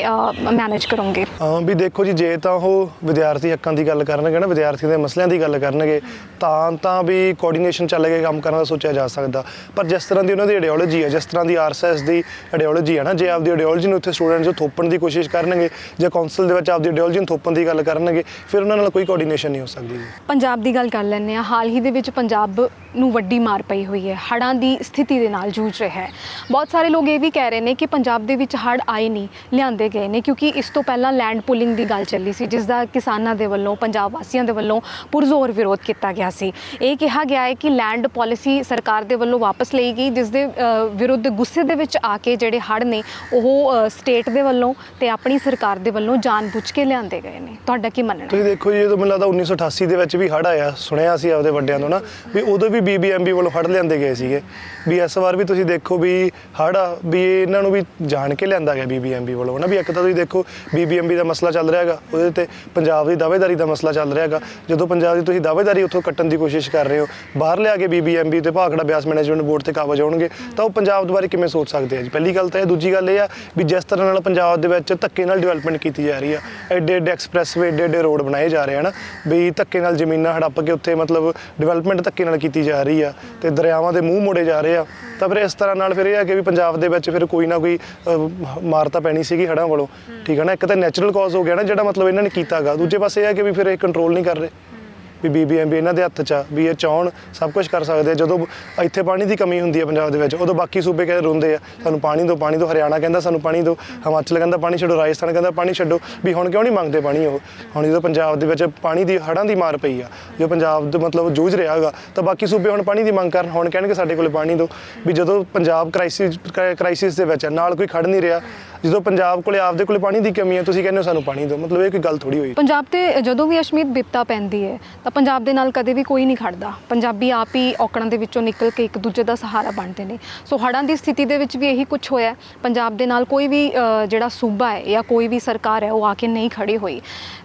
ਮੈਨੇਜ ਕਰੋਗੇ? ਹਾਂ ਵੀ ਦੇਖੋ ਜੀ, ਜੇ ਤਾਂ ਉਹ ਵਿਦਿਆਰਥੀ ਹੱਕਾਂ ਦੀ ਗੱਲ ਕਰਨਗੇ ਨਾ, ਵਿਦਿਆਰਥੀ ਦੇ ਮਸਲਿਆਂ ਦੀ ਗੱਲ ਕਰਨਗੇ, ਤਾਂ ਤਾਂ ਵੀ ਕੋਆਰਡੀਨੇਸ਼ਨ ਚੱਲ ਕੇ ਕੰਮ ਕਰਨ ਦਾ ਸੋਚਿਆ ਜਾ ਸਕਦਾ। ਪਰ ਜਿਸ ਤਰ੍ਹਾਂ ਦੀ ਉਹਨਾਂ ਦੀ ਆਈਡੀਓਲੋਜੀ ਹੈ, ਜਿਸ ਤਰ੍ਹਾਂ ਦੀ ਆਰਐਸਐਸ ਦੀ ਆਈਡੀਓਲੋਜੀ ਹੈ ਨਾ, ਜੇ ਆਪਦੀ ਆਈਡੀਓਲੋਜੀ ਨੂੰ ਉੱਥੇ ਸਟੂਡੈਂਟਸ ਨੂੰ ਥੋਪਣ ਦੀ ਕੋਸ਼ਿਸ਼ ਕਰਨਗੇ, ਜੇ ਕਾਉਂਸਲ ਦੇ ਵਿੱਚ ਆਪਦੀ ਆਈਡੀਓਲੋਜੀ ਨੂੰ ਥੋਪਣ ਦੀ ਗੱਲ ਕਰਨਗੇ ਫਿਰ ਉਹਨਾਂ ਨਾਲ ਕੋਈ ਕੋਆਰਡੀਨੇਸ਼ਨ ਨਹੀਂ ਹੋ ਸਕਦੀ ਜੀ। ਪੰਜਾਬ ਦੀ ਗੱਲ ਕਰ ਲੈਂਦੇ ਆ ਹਾਲ ਹੀ ਦੇ ਵਿੱਚ ਪੰਜਾਬ ਨੂੰ ਵੱਡੀ ਮਾਰ ਪਈ ਹੋਈ ਹੈ ਹੜ੍ਹਾਂ ਦੀ ਸਥਿਤੀ ਦੇ ਨਾਲ ਜੂਝ ਰਿਹਾ ਹੈ। ਬਹੁਤ ਸਾਰੇ ਲੋਕ ਇਹ ਵੀ ਕਹਿ ਰਹੇ ਨੇ ਕਿ ਪੰਜਾਬ ਦੇ ਵਿੱਚ ਹੜ੍ਹ ਆਏ ਨਹੀਂ ਲਿਆਂਦੇ ਗਏ ਨੇ ਕਿਉਂਕਿ ਇਸ ਤੋਂ ਪਹਿਲਾਂ ਲੈਂਡ ਪੁਲਿੰਗ ਦੀ ਗੱਲ ਚੱਲੀ ਸੀ ਜਿਸ ਦਾ ਕਿਸਾਨਾਂ ਦੇ ਵੱਲੋਂ ਪੰਜਾਬ ਵਾਸੀਆਂ ਦੇ ਵੱਲੋਂ ਪੁਰਜ਼ੋਰ ਵਿਰੋਧ ਕੀਤਾ ਗਿਆ ਸੀ। ਇਹ ਕਿਹਾ ਗਿਆ ਹੈ ਕਿ ਲੈਂਡ ਪਾਲਿਸੀ ਸਰਕਾਰ ਦੇ ਵੱਲੋਂ ਵਾਪਸ ਲਈ ਗਈ ਜਿਸ ਦੇ ਅ, ਵਿਰੁੱਧ ਗੁੱਸੇ ਦੇ ਵਿੱਚ ਆ ਕੇ ਜਿਹੜੇ ਹੜ੍ਹ ਨੇ ਉਹ ਸਟੇਟ ਦੇ ਵੱਲੋਂ ਤੇ ਆਪਣੀ ਸਰਕਾਰ ਦੇ ਵੱਲੋਂ ਜਾਣਬੁੱਝ ਕੇ ਲਿਆਂਦੇ ਗਏ ਨੇ। ਤੁਹਾਡਾ ਕੀ ਮੰਨਣਾ। ਤੁਸੀਂ ਦੇਖੋ ਜੀ ਜਦੋਂ ਮੈਨੂੰ ਲੱਗਦਾ 1988 ਦੇ ਵਿੱਚ ਵੀ ਹੜ੍ਹ ਆਇਆ, ਸੁਣਿਆ ਸੀ ਆਪਦੇ ਵੱਡਿਆਂ ਤੋਂ ਨਾ, ਵੀ ਉਦੋਂ ਵੀ ਬੀਬੀਐਮਬੀ ਵੱਲੋਂ ਹੜ੍ਹ ਲਿਆਂਦੇ ਗਏ ਸੀਗੇ। ਵੀ ਇਸ ਵਾਰ ਵੀ ਤੁਸੀਂ ਦੇਖੋ ਵੀ ਹੜ੍ਹ ਆ, ਵੀ ਇਹਨਾਂ ਨੂੰ ਵੀ ਜਾਣ ਕੇ ਲਿਆਂਦਾ ਗਿਆ ਬੀਬੀਐਮਬੀ ਵੱਲੋਂ ਨਾ। ਵੀ ਇੱਕ ਤਾਂ ਤੁਸੀਂ ਦੇਖੋ ਬੀਬੀਐਮਬੀ ਦਾ ਮਸਲਾ ਚੱਲ ਰਿਹਾ ਹੈਗਾ, ਉਹਦੇ ਤੇ ਪੰਜਾਬ ਦੀ ਦਾਅਵੇਦਾਰੀ ਦਾ ਮਸਲਾ ਚੱਲ ਰਿਹਾ ਹੈਗਾ। ਜਦੋਂ ਪੰਜਾਬ ਦੀ ਤੁਸੀਂ ਦਾਅਵੇਦਾਰੀ ਉੱਥੋਂ ਕੱਟਣ ਦੀ ਕੋਸ਼ਿਸ਼ ਕਰ ਰਹੇ ਹੋ, ਬਾਹਰ ਲਿਆ ਕੇ ਬੀਬੀਐਮਬੀ ਤੇ ਭਾਖੜਾ ਬਿਆਸ ਮੈਨੇਜਮੈਂਟ ਬੋਰਡ ਤੇ ਕਾਬਜ ਆਉਣਗੇ ਤਾਂ ਉਹ ਪੰਜਾਬ ਦੇ ਬਾਰੇ ਕਿਵੇਂ ਸੋਚ ਸਕਦੇ ਆ ਜੀ? ਪਹਿਲੀ ਗੱਲ ਤਾਂ ਇਹ, ਦੂਜੀ ਗੱਲ ਇਹ ਆ ਵੀ ਜਿਸ ਤਰ੍ਹਾਂ ਨਾਲ ਪੰਜਾਬ ਦੇ ਵਿੱਚ ਧੱਕੇ ਨਾਲ ਡਿਵੈਲਪਮੈਂਟ ਕੀਤੀ ਜਾ ਰਹੀ ਆ ਐਡੇ ਐਡੇ ਐਕਸਪ੍ਰੈਸਵੇ ਐਡੇ ਐਡੇ ਰੋਡ ਬਣਾਏ ਜਾ ਰਹੇ ਹਨ ਵੀ ਧੱਕੇ ਨਾਲ ਜ਼ਮੀਨਾਂ ਹੜੱਪ ਕੇ ਉੱਥੇ ਮਤਲਬ ਡਿਵੈਲਪਮੈਂਟ ਧੱਕੇ ਨਾਲ ਕੀਤੀ ਜਾ ਰਹੀ ਆ ਤੇ ਦਰਿਆਵਾਂ ਦੇ ਮੂੰਹ ਮੋੜੇ ਜਾ ਰਹੇ ਆ। ਤਾਂ ਫਿਰ ਇਸ ਤਰ੍ਹਾਂ ਨਾਲ ਫਿਰ ਇਹ ਆ ਕਿ ਵੀ ਪੰਜਾਬ ਦੇ ਵਿੱਚ ਫਿਰ ਕੋਈ ਨਾ ਕੋਈ ਅਹ, ਮਾਰ ਤਾਂ ਪੈਣੀ ਸੀਗੀ ਹੜ੍ਹਾਂ ਵੱਲੋਂ। ਠੀਕ ਹੈ ਨਾ ਇੱਕ ਤਾਂ ਨੈਚੁਰਲ ਕਾਜ਼ ਹੋ ਗਿਆ ਨਾ ਜਿਹੜਾ ਮਤਲਬ ਇਹਨਾਂ ਨੇ ਕੀਤਾਗਾ। ਦੂਜੇ ਪਾਸੇ ਇਹ ਆ ਕਿ ਵੀ ਫਿਰ ਇਹ ਕੰਟਰੋਲ ਨਹੀਂ ਕਰ ਰਹੇ। ਵੀ ਬੀਬੀਐਮਬੀ ਇਹਨਾਂ ਦੇ ਹੱਥ 'ਚ ਆ, ਵੀ ਇਹ ਚਾਹਣ, ਸਭ ਕੁਝ ਕਰ ਸਕਦੇ ਆ। ਜਦੋਂ ਇੱਥੇ ਪਾਣੀ ਦੀ ਕਮੀ ਹੁੰਦੀ ਹੈ ਪੰਜਾਬ ਦੇ ਵਿੱਚ, ਉਦੋਂ ਬਾਕੀ ਸੂਬੇ ਕਹਿੰਦੇ ਰੋਂਦੇ ਆ? ਸਾਨੂੰ ਪਾਣੀ ਦਿਓ ਪਾਣੀ ਦਿਓ, ਹਰਿਆਣਾ ਕਹਿੰਦਾ ਸਾਨੂੰ ਪਾਣੀ ਦਿਓ, ਹਿਮਾਚਲ ਕਹਿੰਦਾ ਪਾਣੀ ਛੱਡੋ, ਰਾਜਸਥਾਨ ਕਹਿੰਦਾ ਪਾਣੀ ਛੱਡੋ, ਵੀ ਹੁਣ ਕਿਉਂ ਨਹੀਂ ਮੰਗਦੇ ਪਾਣੀ ਉਹ? ਹੁਣ ਜਦੋਂ ਪੰਜਾਬ ਦੇ ਵਿੱਚ ਪਾਣੀ ਦੀ ਹੜ੍ਹਾਂ ਦੀ ਮਾਰ ਪਈ ਆ, ਜੋ ਪੰਜਾਬ ਦੇ ਮਤਲਬ ਜੂਝ ਰਿਹਾ ਹੈਗਾ, ਤਾਂ ਬਾਕੀ ਸੂਬੇ ਹੁਣ ਪਾਣੀ ਦੀ ਮੰਗ ਕਰਨ, ਹੁਣ ਕਹਿਣਗੇ ਸਾਡੇ ਕੋਲ ਪਾਣੀ ਦਿਓ। ਵੀ ਜਦੋਂ ਪੰਜਾਬ ਕ੍ਰਾਈਸਿਸ ਕ੍ਰਾਈਸਿਸ ਦੇ ਵਿੱਚ ਹੈ ਨਾਲ ਕੋਈ ਖੜ ਨਹੀਂ ਰਿਹਾ ਜਦੋਂ ਪੰਜਾਬ ਕੋਲੇ ਆਪਦੇ ਕੋਲੇ ਪਾਣੀ ਦੀ ਕਮੀ ਹੈ, ਤੁਸੀਂ ਕਹਿੰਦੇ ਹੋ ਸਾਨੂੰ ਪਾਣੀ ਦਿਓ। ਮਤਲਬ ਇਹ ਕੋਈ ਗੱਲ ਥੋੜੀ ਹੋਈ। ਪੰਜਾਬ ਤੇ ਜਦੋਂ ਵੀ ਅਸ਼ਮੀਤ ਬਿਪਤਾ ਪੈਂਦੀ ਹੈ, ਤਾਂ ਪੰਜਾਬ ਦੇ ਨਾਲ ਕਦੇ ਵੀ ਕੋਈ ਨਹੀਂ ਖੜਦਾ। ਪੰਜਾਬੀ ਆਪ ਹੀ ਔਕੜਾਂ ਦੇ ਵਿੱਚੋਂ ਨਿਕਲ ਕੇ ਇੱਕ ਦੂਜੇ ਦਾ ਸਹਾਰਾ ਬਣਦੇ ਨੇ। ਸੋ ਹੜ੍ਹਾਂ ਦੀ ਸਥਿਤੀ ਦੇ ਵਿੱਚ ਵੀ ਇਹੀ ਕੁਝ ਹੋਇਆ ਪੰਜਾਬ ਦੇ ਨਾਲ ਕੋਈ ਵੀ ਜਿਹੜਾ ਸੂਬਾ ਹੈ ਜਾਂ ਕੋਈ ਵੀ ਸਰਕਾਰ ਹੈ, ਉਹ ਆ ਕੇ ਨਹੀਂ ਖੜੀ ਹੋਈ।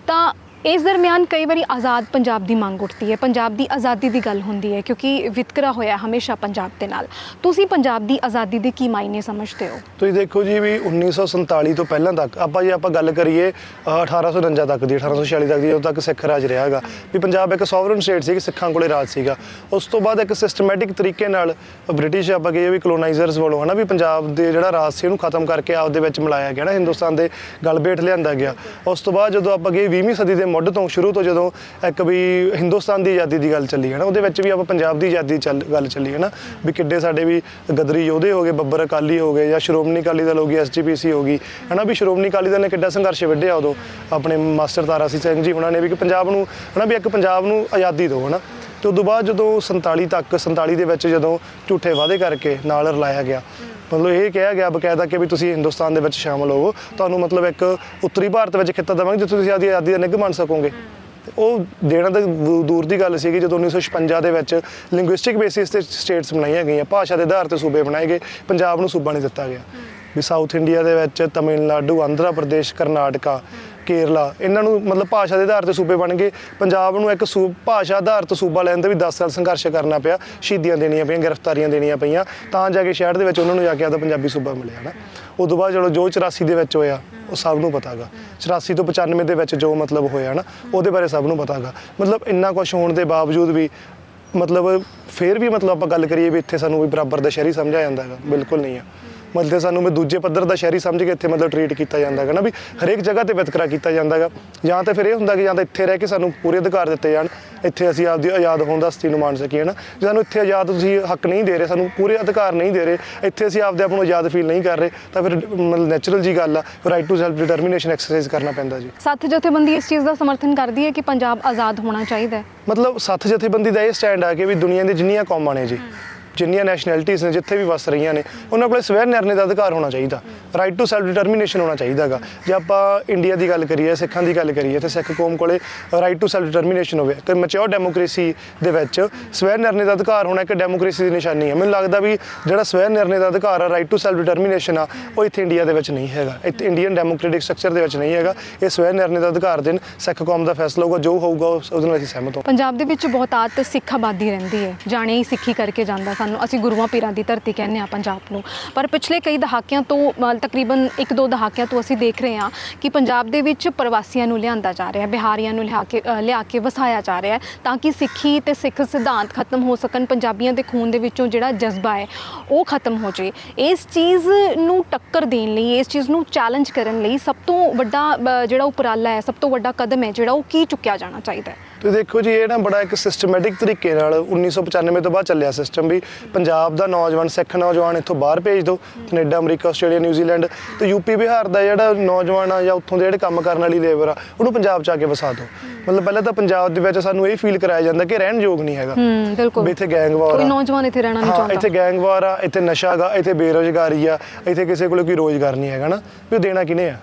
ਤਾਂ ਇਸ ਦਰਮਿਆਨ ਕਈ ਵਾਰੀ ਆਜ਼ਾਦ ਪੰਜਾਬ ਦੀ ਮੰਗ ਉੱਠਦੀ ਹੈ। ਪੰਜਾਬ ਦੀ ਆਜ਼ਾਦੀ ਦੀ ਗੱਲ ਹੁੰਦੀ ਹੈ ਕਿਉਂਕਿ ਵਿਤਕਰਾ ਹੋਇਆ ਹਮੇਸ਼ਾ ਪੰਜਾਬ ਦੇ ਨਾਲ। ਤੁਸੀਂ ਪੰਜਾਬ ਦੀ ਆਜ਼ਾਦੀ ਦੇ ਕੀ ਮਾਇਨੇ ਸਮਝਦੇ ਹੋ? ਤੁਸੀਂ ਦੇਖੋ ਜੀ ਵੀ 1947 ਤੋਂ ਪਹਿਲਾਂ ਤੱਕ, ਆਪਾਂ ਜੇ ਆਪਾਂ ਗੱਲ ਕਰੀਏ, ਅਹ 1849 ਤੱਕ ਦੀ 1846 ਤੱਕ ਦੀ, ਉਦੋਂ ਤੱਕ ਸਿੱਖ ਰਾਜ ਰਿਹਾ ਹੈਗਾ। ਵੀ ਪੰਜਾਬ ਇੱਕ ਸੋਵਰਨ ਸਟੇਟ ਸੀ ਕਿ ਸਿੱਖਾਂ ਕੋਲੇ ਰਾਜ ਸੀਗਾ। ਉਸ ਤੋਂ ਬਾਅਦ ਇੱਕ ਸਿਸਟਮੈਟਿਕ ਤਰੀਕੇ ਨਾਲ ਬ੍ਰਿਟਿਸ਼ ਆਪਾਂ ਕਹੀਏ ਵੀ ਕਲੋਨਾਈਜ਼ਰਸ ਵੱਲੋਂ ਹਨਾ ਵੀ ਪੰਜਾਬ ਦੇ ਜਿਹੜਾ ਰਾਜ ਸੀ, ਉਹਨੂੰ ਖਤਮ ਕਰਕੇ ਆਪ ਦੇ ਵਿੱਚ ਮਿਲਾਇਆ ਗਿਆ ਨਾ, ਹਿੰਦੁਸਤਾਨ ਦੇ ਗਲਬੇਟ ਲਿਆਂਦਾ ਗਿਆ। ਉਸ ਤੋਂ ਬਾਅਦ ਜਦੋਂ ਆਪਾਂ ਕਹੀਏ 20ਵੀਂ ਸਦੀ ਦੇ ਮੁੱਢ ਤੋਂ ਸ਼ੁਰੂ ਤੋਂ ਜਦੋਂ ਇੱਕ ਵੀ ਹਿੰਦੁਸਤਾਨ ਦੀ ਆਜ਼ਾਦੀ ਦੀ ਗੱਲ ਚੱਲੀ ਹੈ ਨਾ, ਉਹਦੇ ਵਿੱਚ ਵੀ ਆਪਾਂ ਪੰਜਾਬ ਦੀ ਆਜ਼ਾਦੀ ਚੱਲ, ਗੱਲ ਚੱਲੀ ਹੈ ਨਾ, ਵੀ ਕਿੱਡੇ ਸਾਡੇ ਵੀ ਗਦਰੀ ਯੋਧੇ ਹੋ ਗਏ, ਬੱਬਰ ਅਕਾਲੀ ਹੋ ਗਏ ਜਾਂ ਸ਼੍ਰੋਮਣੀ ਅਕਾਲੀ ਦਲ ਹੋ ਗਈ ਐਸਜੀਪੀਸੀ ਹੋ ਗਈ, ਹੈ ਨਾ, ਵੀ ਸ਼੍ਰੋਮਣੀ ਅਕਾਲੀ ਦਲ ਨੇ ਕਿੱਡਾ ਸੰਘਰਸ਼ ਵਿੱਢਿਆ ਉਦੋਂ, ਆਪਣੇ ਮਾਸਟਰ ਤਾਰਾ ਸਿੰਘ ਜੀ, ਉਹਨਾਂ ਨੇ ਵੀ ਕਿ ਪੰਜਾਬ ਨੂੰ, ਹੈ ਨਾ, ਵੀ ਇੱਕ ਪੰਜਾਬ ਨੂੰ ਆਜ਼ਾਦੀ ਦਿਓ ਹਨਾ ਤੇ ਉਦੋਂ ਬਾਅਦ ਜਦੋਂ 47 ਤੱਕ 47 ਦੇ ਵਿੱਚ ਜਦੋਂ ਝੂਠੇ ਵਾਅਦੇ ਕਰਕੇ ਨਾਲ ਰਲਾਇਆ ਗਿਆ ਮਤਲਬ ਇਹ ਕਿਹਾ ਗਿਆ ਬਕਾਇਦਾ ਕਿ ਵੀ ਤੁਸੀਂ ਹਿੰਦੁਸਤਾਨ ਦੇ ਵਿੱਚ ਸ਼ਾਮਲ ਹੋਵੋ। ਤੁਹਾਨੂੰ ਮਤਲਬ ਇੱਕ ਉੱਤਰੀ ਭਾਰਤ ਵਿੱਚ ਖਿੱਤਾ ਦੇਵਾਂਗੇ, ਜਿੱਥੇ ਤੁਸੀਂ ਆਦੀ ਆਜ਼ਾਦੀ ਦਾ ਨਿੱਘ ਮੰਨ ਸਕੋਗੇ। ਉਹ ਦੇਣਾ ਤਾਂ ਦੂ- ਦੂਰ ਦੀ ਗੱਲ ਸੀਗੀ, ਜਦੋਂ 1956 ਦੇ ਵਿੱਚ ਲਿੰਗੁਇਸਟਿਕ ਬੇਸਿਸ ਤੇ ਸਟੇਟਸ ਬਣਾਈਆਂ ਗਈਆਂ। ਭਾਸ਼ਾ ਦੇ ਆਧਾਰ ਤੇ ਸੂਬੇ ਬਣਾਏ ਗਏ। ਪੰਜਾਬ ਨੂੰ ਸੂਬਾ ਨਹੀਂ ਦਿੱਤਾ ਗਿਆ। ਵੀ ਸਾਊਥ ਇੰਡੀਆ ਦੇ ਵਿੱਚ ਤਮਿਲਨਾਡੂ, ਆਂਧਰਾ ਪ੍ਰਦੇਸ਼, ਕਰਨਾਟਕਾ। ਕੇਰਲਾ, ਇਹਨਾਂ ਨੂੰ ਮਤਲਬ ਭਾਸ਼ਾ ਦੇ ਆਧਾਰ ਤੇ ਸੂਬੇ ਬਣ ਗਏ। ਪੰਜਾਬ ਨੂੰ ਇੱਕ ਸੂ, ਭਾਸ਼ਾ ਆਧਾਰਿਤ ਸੂਬਾ ਲੈਣ ਦੇ ਵੀ 10 ਸਾਲ ਸੰਘਰਸ਼ ਕਰਨਾ ਪਿਆ। ਸ਼ਹੀਦੀਆਂ ਦੇਣੀਆਂ ਪਈਆਂ, ਗ੍ਰਿਫਤਾਰੀਆਂ ਦੇਣੀਆਂ ਪਈਆਂ। ਤਾਂ ਜਾ ਕੇ ਸ਼ਹਿਰ ਦੇ ਵਿੱਚ ਉਹਨਾਂ ਨੂੰ ਜਾ ਕੇ ਆਪਦਾ ਪੰਜਾਬੀ ਸੂਬਾ ਮਿਲਿਆ ਨਾ ਉਦੋਂ ਬਾਅਦ ਜਦੋਂ ਜੋ 84 ਦੇ ਵਿੱਚ ਹੋਇਆ, ਉਹ ਸਭ ਨੂੰ ਪਤਾਗਾ। 84 ਤੋਂ 95 ਦੇ ਵਿੱਚ ਜੋ ਮਤਲਬ ਹੋਇਆ ਨਾ ਉਹਦੇ ਬਾਰੇ ਸਭ ਨੂੰ ਪਤਾਗਾ। ਮਤਲਬ ਇੰਨਾ ਕੁਝ ਹੋਣ ਦੇ ਬਾਵਜੂਦ ਵੀ, ਮਤਲਬ ਫੇਰ ਵੀ ਮਤਲਬ ਆਪਾਂ ਗੱਲ ਕਰੀਏ ਵੀ ਇੱਥੇ ਸਾਨੂੰ ਵੀ ਬਰਾਬਰ ਦਾ ਸ਼ਹਿਰੀ ਸਮਝਿਆ ਜਾਂਦਾ ਹੈਗਾ ਬਿਲਕੁਲ ਨਹੀਂ ਆ। ਮਤਲਬ ਸਾਨੂੰ ਮੈਂ ਦੂਜੇ ਪੱਧਰ ਦਾ ਸ਼ਹਿਰੀ ਸਮਝ ਕੇ ਇੱਥੇ ਮਤਲਬ ਟ੍ਰੀਟ ਕੀਤਾ ਜਾਂਦਾ ਹੈਗਾ ਨਾ ਵੀ ਹਰੇਕ ਜਗ੍ਹਾ ਤੇ ਵਿਤਕਰਾ ਕੀਤਾ ਜਾਂਦਾ ਹੈਗਾ। ਜਾਂ ਤਾਂ ਫਿਰ ਇਹ ਹੁੰਦਾ ਕਿ ਜਾਂ ਤਾਂ ਇੱਥੇ ਰਹਿ ਕੇ ਸਾਨੂੰ ਪੂਰੇ ਅਧਿਕਾਰ ਦਿੱਤੇ ਜਾਣ। ਇੱਥੇ ਅਸੀਂ ਆਪਦੀ ਆਜ਼ਾਦ ਹੋਣ ਦਾ ਸਥਿਤੀ ਨੂੰ ਮਾਣ ਸਕੀਏ ਨਾ ਸਾਨੂੰ ਇੱਥੇ ਆਜ਼ਾਦ ਤੁਸੀਂ ਹੱਕ ਨਹੀਂ ਦੇ ਰਹੇ ਸਾਨੂੰ ਪੂਰੇ ਅਧਿਕਾਰ ਨਹੀਂ ਦੇ ਰਹੇ ਇੱਥੇ ਅਸੀਂ ਆਪਦੇ ਆਪ ਨੂੰ ਆਜ਼ਾਦ ਫੀਲ ਨਹੀਂ ਕਰ ਰਹੇ ਤਾਂ ਫਿਰ ਮਤਲਬ ਨੈਚੁਰਲ ਜੀ ਗੱਲ ਆ right to self determination exercise ਕਰਨਾ ਪੈਂਦਾ ਜੀ। ਸੱਤ ਜਥੇਬੰਦੀ ਇਸ ਚੀਜ਼ ਦਾ ਸਮਰਥਨ ਕਰਦੀ ਹੈ ਕਿ ਪੰਜਾਬ ਆਜ਼ਾਦ ਹੋਣਾ ਚਾਹੀਦਾ ਹੈ? ਮਤਲਬ ਸੱਥ ਜਥੇਬੰਦੀ ਦਾ ਇਹ ਸਟੈਂਡ ਆ ਕਿ ਵੀ ਦੁਨੀਆ ਦੀ ਜਿੰਨੀਆਂ ਕੌਮਾਂ ਨੇ ਜੀ ਜਿੰਨੀਆਂ ਨੈਸ਼ਨੈਲਿਟੀਜ਼ ਨੇ, ਜਿੱਥੇ ਵੀ ਵਸ ਰਹੀਆਂ ਨੇ, ਉਹਨਾਂ ਕੋਲੇ ਸਵੈ ਨਿਰਣੇ ਦਾ ਅਧਿਕਾਰ ਹੋਣਾ ਚਾਹੀਦਾ। ਰਾਈਟ ਟੂ ਸੈਲਫ ਡਿਟਰਮੀਨੇਸ਼ਨ ਹੋਣਾ ਚਾਹੀਦਾਗਾ ਜੇ ਆਪਾਂ ਇੰਡੀਆ ਦੀ ਗੱਲ ਕਰੀਏ, ਸਿੱਖਾਂ ਦੀ ਗੱਲ ਕਰੀਏ, ਤੇ ਸਿੱਖ ਕੌਮ ਕੋਲੇ ਰਾਈਟ ਟੂ ਸੈਲਫ ਡਿਟਰਮੀਨੇਸ਼ਨ ਹੋਵੇ ਕਿ ਮੈਚੁਰ ਡੈਮੋਕ੍ਰੇਸੀ ਦੇ ਵਿੱਚ ਸਵੈ ਨਿਰਣੇ ਦਾ ਅਧਿਕਾਰ ਹੋਣਾ ਇੱਕ ਡੈਮੋਕ੍ਰੇਸੀ ਦੀ ਨਿਸ਼ਾਨੀ ਹੈ। ਮੈਨੂੰ ਲੱਗਦਾ ਵੀ ਜਿਹੜਾ ਸਵੈ ਨਿਰਣੇ ਦਾ ਅਧਿਕਾਰ ਆ ਰਾਈਟ ਟੂ ਸੈਲਫ ਡਿਟਰਮੀਨੇਸ਼ਨ ਆ, ਉਹ ਇੱਥੇ ਇੰਡੀਆ ਦੇ ਵਿੱਚ ਨਹੀਂ ਹੈਗਾ। ਇੱਥੇ ਇੰਡੀਅਨ ਡੈਮੋਕ੍ਰੈਟਿਕ ਸਟਰਕਚਰ ਦੇ ਵਿੱਚ ਨਹੀਂ ਹੈਗਾ। ਇਹ ਸਵੈ ਨਿਰਣੇ ਦਾ ਅਧਿਕਾਰ ਦੇਣ, ਸਿੱਖ ਕੌਮ ਦਾ ਫੈਸਲਾ ਹੋਊਗਾ, ਜੋ ਹੋਊਗਾ, ਉਸ- ਉਹਦੇ ਨਾਲ ਅਸੀਂ ਸਹਿਮਤ ਹਾਂ ਪੰਜਾਬ ਦੇ ਵਿੱਚ ਬਹੁਤਾਤ ਸਿੱਖ ਆਬਾਦੀ ਰਹਿੰਦੀ ਹੈ। ਜਾਣੇ ਹੀ ਸਿੱਖੀ ਕਰਕੇ ਜਾਂਦਾ ਸਾਨੂੰ ਅਸੀਂ ਗੁਰੂਆਂ ਪੀਰਾਂ ਦੀ ਧਰਤੀ ਕਹਿੰਦੇ ਆ ਪੰਜਾਬ ਨੂੰ। ਪਰ ਪਿਛਲੇ ਕਈ ਦਹਾਕਿਆਂ ਤੋਂ ਅ, ਤਕਰੀਬਨ 1-2 ਦਹਾਕਿਆਂ ਤੋਂ ਅਸੀਂ ਦੇਖ ਰਹੇ ਹਾਂ ਕਿ ਪੰਜਾਬ ਦੇ ਵਿੱਚ ਪ੍ਰਵਾਸੀਆਂ ਨੂੰ ਲਿਆਂਦਾ ਜਾ ਰਿਹਾ ਬਿਹਾਰੀਆਂ ਨੂੰ ਲਿਆ ਕੇ ਲਿਆ ਕੇ ਵਸਾਇਆ ਜਾ ਰਿਹਾ ਤਾਂ ਕਿ ਸਿੱਖੀ ਤੇ ਸਿੱਖ ਸਿਧਾਂਤ ਖਤਮ ਹੋ ਸਕਣ ਪੰਜਾਬੀਆਂ ਦੇ ਖੂਨ ਦੇ ਵਿੱਚੋਂ ਜਿਹੜਾ ਜਜ਼ਬਾ ਹੈ ਉਹ ਖਤਮ ਹੋ ਜੇ ਇਸ ਚੀਜ਼ ਨੂੰ ਟੱਕਰ ਦੇਣ ਲਈ ਇਸ ਚੀਜ਼ ਨੂੰ ਚੈਲੰਜ ਕਰਨ ਲਈ ਸਭ ਤੋਂ ਵੱਡਾ ਜਿਹੜਾ ਉਪਰਾਲਾ ਹੈ ਸਭ ਤੋਂ ਵੱਡਾ ਕਦਮ ਹੈ ਜਿਹੜਾ ਉਹ ਕੀ ਚੁੱਕਿਆ ਜਾਣਾ ਚਾਹੀਦਾ ਹੈ? ਤੇ ਦੇਖੋ ਜੀ ਇਹ ਨਾ ਬੜਾ ਇੱਕ ਸਿਸਟਮੈਟਿਕ ਤਰੀਕੇ ਨਾਲ 1995 ਤੋਂ ਬਾਅਦ ਚੱਲਿਆ ਸਿਸਟਮ ਵੀ। ਪੰਜਾਬ ਦਾ ਨੌਜਵਾਨ ਸਿੱਖ ਨੌਜਵਾਨ ਇੱਥੋਂ ਬਾਹਰ ਭੇਜ ਦਿਓ। Canada America Australia New Zealand ਤੇ ਯੂਪੀ ਬਿਹਾਰ ਦਾ ਜਿਹੜਾ ਨੌਜਵਾਨ ਆ ਜਾਂ ਉੱਥੋਂ ਦੇ ਜਿਹੜੇ ਕੰਮ ਕਰਨ ਵਾਲੀ ਲੇਬਰ ਆ ਉਹਨੂੰ ਪੰਜਾਬ 'ਚ ਆ ਕੇ ਵਸਾ ਦਿਓ। ਮਤਲਬ ਪਹਿਲਾਂ ਤਾਂ ਪੰਜਾਬ ਦੇ ਵਿੱਚ ਸਾਨੂੰ ਇਹ ਫੀਲ ਕਰਾਇਆ ਜਾਂਦਾ ਕਿ ਰਹਿਣ ਯੋਗ ਨਹੀਂ ਹੈਗਾ। ਹੂੰ ਬਿਲਕੁਲ। ਵੀ ਇੱਥੇ ਗੈਂਗਵਾਰ ਕੋਈ ਆ। ਨੌਜਵਾਨ ਇੱਥੇ ਰਹਿਣਾ ਨਹੀਂ ਚਾਹੁੰਦਾ। ਇੱਥੇ ਗੈਂਗਵਾਰ ਆ ਇੱਥੇ ਨਸ਼ਾ ਗਾ ਇੱਥੇ ਬੇਰੋਜ਼ਗਾਰੀ ਆ ਇੱਥੇ ਕਿਸੇ ਕੋਲ ਕੋਈ ਰੋਜ਼ਗਾਰ ਨਹੀਂ ਹੈਗਾ ਨਾ। ਵੀ ਉਹ ਦੇਣਾ ਕਿਨੇ ਆ?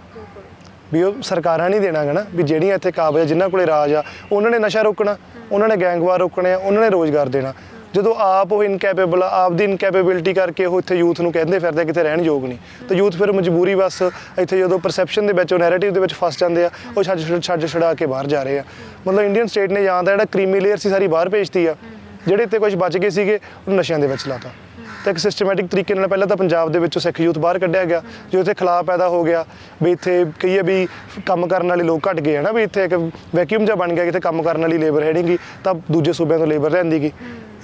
ਵੀ ਉਹ ਸਰਕਾਰਾਂ ਨਹੀਂ ਦੇਣਾਗਾ ਨਾ, ਵੀ ਜਿਹੜੀਆਂ ਇੱਥੇ ਕਾਬਜ ਜਿਨ੍ਹਾਂ ਕੋਲੇ ਰਾਜ ਆ, ਉਹਨਾਂ ਨੇ ਨਸ਼ਾ ਰੋਕਣਾ, ਉਹਨਾਂ ਨੇ ਗੈਂਗਵਾਰ ਰੋਕਣੇ ਆ, ਉਹਨਾਂ ਨੇ ਰੋਜ਼ਗਾਰ ਦੇਣਾ। ਜਦੋਂ ਆਪ ਉਹ ਇਨਕੈਪੇਬਲ ਆ ਆਪ ਦੀ ਇਨਕੈਪੇਬਿਲਿਟੀ ਕਰਕੇ ਉਹ ਇੱਥੇ ਯੂਥ ਨੂੰ ਕਹਿੰਦੇ ਫਿਰਦੇ ਕਿਤੇ ਰਹਿਣ ਯੋਗ ਨਹੀਂ। ਤਾਂ ਯੂਥ ਫਿਰ ਮਜਬੂਰੀ ਬਸ ਇੱਥੇ ਜਦੋਂ ਪਰਸੈਪਸ਼ਨ ਦੇ ਵਿੱਚ, ਉਹ ਨੈਰੇਟਿਵ ਦੇ ਵਿੱਚ ਫਸ ਜਾਂਦੇ ਆ, ਉਹ ਛੱਡ ਛੱਡ- ਛੱਡ ਛੜਾ ਕੇ ਬਾਹਰ ਜਾ ਰਹੇ ਆ। ਮਤਲਬ ਇੰਡੀਅਨ ਸਟੇਟ ਨੇ ਜਾਂ ਤਾਂ ਜਿਹੜਾ ਕ੍ਰੀਮੀ ਲੇਅਰ ਸੀ ਸਾਰੀ ਬਾਹਰ ਭੇਜਤੀ ਆ, ਜਿਹੜੇ ਇੱਥੇ ਕੁਝ ਬਚ ਗਏ ਸੀਗੇ, ਉਹ ਨਸ਼ਿਆਂ ਦੇ ਵਿੱਚ ਲਾਤਾ। ਤਾਂ ਇੱਕ ਸਿਸਟਮੈਟਿਕ ਤਰੀਕੇ ਨਾਲ ਪਹਿਲਾਂ ਤਾਂ ਪੰਜਾਬ ਦੇ ਵਿੱਚੋਂ ਸਿੱਖ ਯੂਥ ਬਾਹਰ ਕੱਢਿਆ ਗਿਆ, ਜੋ ਇੱਥੇ ਖਲਾਅ ਪੈਦਾ ਹੋ ਗਿਆ, ਵੀ ਇੱਥੇ ਕਹੀਏ ਵੀ ਕੰਮ ਕਰਨ ਵਾਲੇ ਲੋਕ ਘਟ ਗਏ, ਹਨਾ, ਵੀ ਇੱਥੇ ਇੱਕ ਵੈਕਿਊਮ ਜਿਹਾ ਬਣ ਗਿਆ ਕਿਤੇ ਕੰਮ ਕਰਨ ਵਾਲੀ ਲੇਬਰ ਹੈ ਨਹੀਂਗੀ ਤਾਂ ਦੂਜੇ ਸੂਬਿਆਂ ਤੋਂ ਲੇਬਰ ਰਹਿੰਦੀਗੀ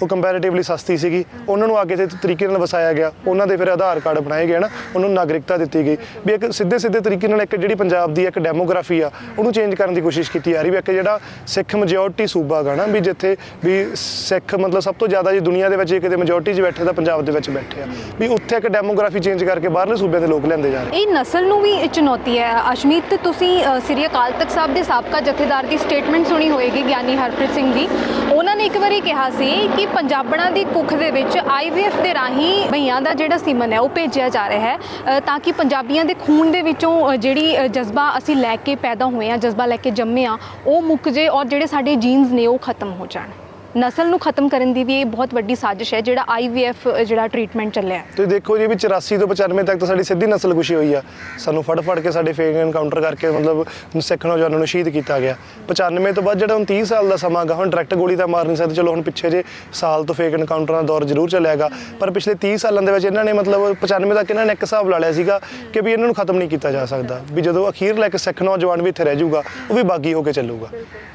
ਉਹ ਕੰਪੈਰੀਟਿਵਲੀ ਸਸਤੀ ਸੀਗੀ। ਉਹਨਾਂ ਨੂੰ ਆ ਕੇ ਇੱਥੇ ਤਰੀਕੇ ਨਾਲ ਵਸਾਇਆ ਗਿਆ। ਉਹਨਾਂ ਦੇ ਫਿਰ ਆਧਾਰ ਕਾਰਡ ਬਣਾਏ ਗਏ ਨਾ, ਉਹਨਾਂ ਨੂੰ ਨਾਗਰਿਕਤਾ ਦਿੱਤੀ ਗਈ। ਵੀ ਇੱਕ ਸਿੱਧੇ ਸਿੱਧੇ ਤਰੀਕੇ ਨਾਲ ਇੱਕ ਜਿਹੜੀ ਪੰਜਾਬ ਦੀ ਇੱਕ ਡੈਮੋਗ੍ਰਾਫੀ ਆ, ਉਹਨੂੰ ਚੇਂਜ ਕਰਨ ਦੀ ਕੋਸ਼ਿਸ਼ ਕੀਤੀ ਜਾ ਰਹੀ ਵੀ ਇੱਕ ਜਿਹੜਾ ਸਿੱਖ ਮੈਜੋਰਟੀ ਸੂਬਾ ਗਾ ਨਾ, ਵੀ ਜਿੱਥੇ ਵੀ ਸਿੱਖ ਮਤਲਬ ਸਭ ਤੋਂ ਜ਼ਿਆਦਾ ਜੀ ਦੁਨੀਆ ਦੇ ਵਿੱਚ ਜੇ ਕਿਤੇ ਮੈਜੋਰਟੀ 'ਚ ਬੈਠੇ ਤਾਂ ਪੰਜਾਬ ਦੇ ਵਿੱਚ ਬੈਠੇ ਆ। ਵੀ ਉੱਥੇ ਇੱਕ ਡੈਮੋਗ੍ਰਾਫੀ ਚੇਂਜ ਕਰਕੇ ਬਾਹਰਲੇ ਸੂਬਿਆਂ ਦੇ ਲੋਕ ਲਿਆਂਦੇ ਜਾ ਰਹੇ ਇਹ ਨਸਲ ਨੂੰ ਵੀ ਇਹ ਚੁਣੌਤੀ ਹੈ। ਅਸ਼ਮੀਤ, ਤੁਸੀਂ ਸ੍ਰੀ ਅਕਾਲ ਤਖਤ ਸਾਹਿਬ ਦੇ ਸਾਬਕਾ ਜਥੇਦਾਰ ਦੀ ਸਟੇਟਮੈਂਟ ਸੁਣੀ ਹੋਏਗੀ ਗਿਆਨੀ ਹਰਪ੍ਰੀਤ ਸਿੰਘ ਦੀ। ਉਹਨਾਂ ਨੇ ਇੱਕ ਵਾਰੀ ਕਿਹਾ ਸੀ ਕਿ ਪੰਜਾਬਣਾਂ ਦੀ ਕੁੱਖ ਦੇ ਵਿੱਚ ਆਈਵੀਐਫ ਦੇ ਰਾਹੀਂ ਭਈਆਂ ਦਾ ਜਿਹੜਾ ਸੀਮਨ ਹੈ, ਉਹ ਭੇਜਿਆ ਜਾ ਰਿਹਾ ਹੈ ਤਾਂ ਕਿ ਪੰਜਾਬੀਆਂ ਦੇ ਖੂਨ ਦੇ ਵਿੱਚੋਂ ਜਿਹੜੀ ਜਜ਼ਬਾ ਅਸੀਂ ਲੈ ਕੇ ਪੈਦਾ ਹੋਏ ਆ ਜਜ਼ਬਾ ਲੈ ਕੇ ਜੰਮੇ ਆ ਉਹ ਮੁੱਕ ਜੇ ਔਰ ਜਿਹੜੇ ਸਾਡੇ ਜੀਨਸ ਨੇ, ਉਹ ਖਤਮ ਹੋ ਜਾਣ। ਨਸਲ ਨੂੰ ਖਤਮ ਕਰਨ ਦੀ ਵੀ ਇਹ ਬਹੁਤ ਵੱਡੀ ਸਾਜ਼ਿਸ਼ ਹੈ, ਜਿਹੜਾ ਆਈਵੀਐਫ ਜਿਹੜਾ ਟ੍ਰੀਟਮੈਂਟ ਚੱਲਿਆ ਹੈ। ਤੁਸੀਂ ਦੇਖੋ ਜੀ ਵੀ 84 ਤੋਂ 95 ਤੱਕ ਤਾਂ ਸਾਡੀ ਸਿੱਧੀ ਨਸਲ ਖੁਸ਼ੀ ਹੋਈ ਆ। ਸਾਨੂੰ ਫੜ ਫੜ ਕੇ ਸਾਡੇ ਫੇਕ ਐਨਕਾਊਂਟਰ ਕਰਕੇ ਮਤਲਬ ਸਿੱਖ ਨੌਜਵਾਨਾਂ ਨੂੰ ਸ਼ਹੀਦ ਕੀਤਾ ਗਿਆ। 95 ਤੋਂ ਬਾਅਦ ਜਿਹੜਾ ਹੁਣ 30 ਸਾਲ ਦਾ ਸਮਾਂ ਗਾ ਹੁਣ ਡਾਇਰੈਕਟ ਗੋਲੀ ਤਾਂ ਮਾਰ ਨਹੀਂ ਸਕਦੇ। ਚਲੋ ਹੁਣ ਪਿੱਛੇ ਜੇ ਸਾਲ ਤੋਂ ਫੇਕ ਐਨਕਾਊਂਟਰਾਂ ਦਾ ਦੌਰ ਜ਼ਰੂਰ ਚੱਲਿਆਗਾ ਪਰ ਪਿਛਲੇ 30 ਸਾਲਾਂ ਦੇ ਵਿੱਚ ਇਹਨਾਂ ਨੇ ਮਤਲਬ 95 ਤੱਕ ਇਹਨਾਂ ਨੇ ਇੱਕ ਹਿਸਾਬ ਲਾ ਲਿਆ ਸੀਗਾ ਕਿ ਵੀ ਇਹਨਾਂ ਨੂੰ ਖਤਮ ਨਹੀਂ ਕੀਤਾ ਜਾ ਸਕਦਾ। ਵੀ ਜਦੋਂ ਅਖੀਰ ਲੈ ਕੇ ਸਿੱਖ ਨੌਜਵਾਨ ਵੀ ਇੱਥੇ ਰਹਿ ਜਾਊਗਾ, ਉਹ ਵੀ ਬਾਗੀ ਹੋ ਕੇ ਚੱਲੂਗਾ।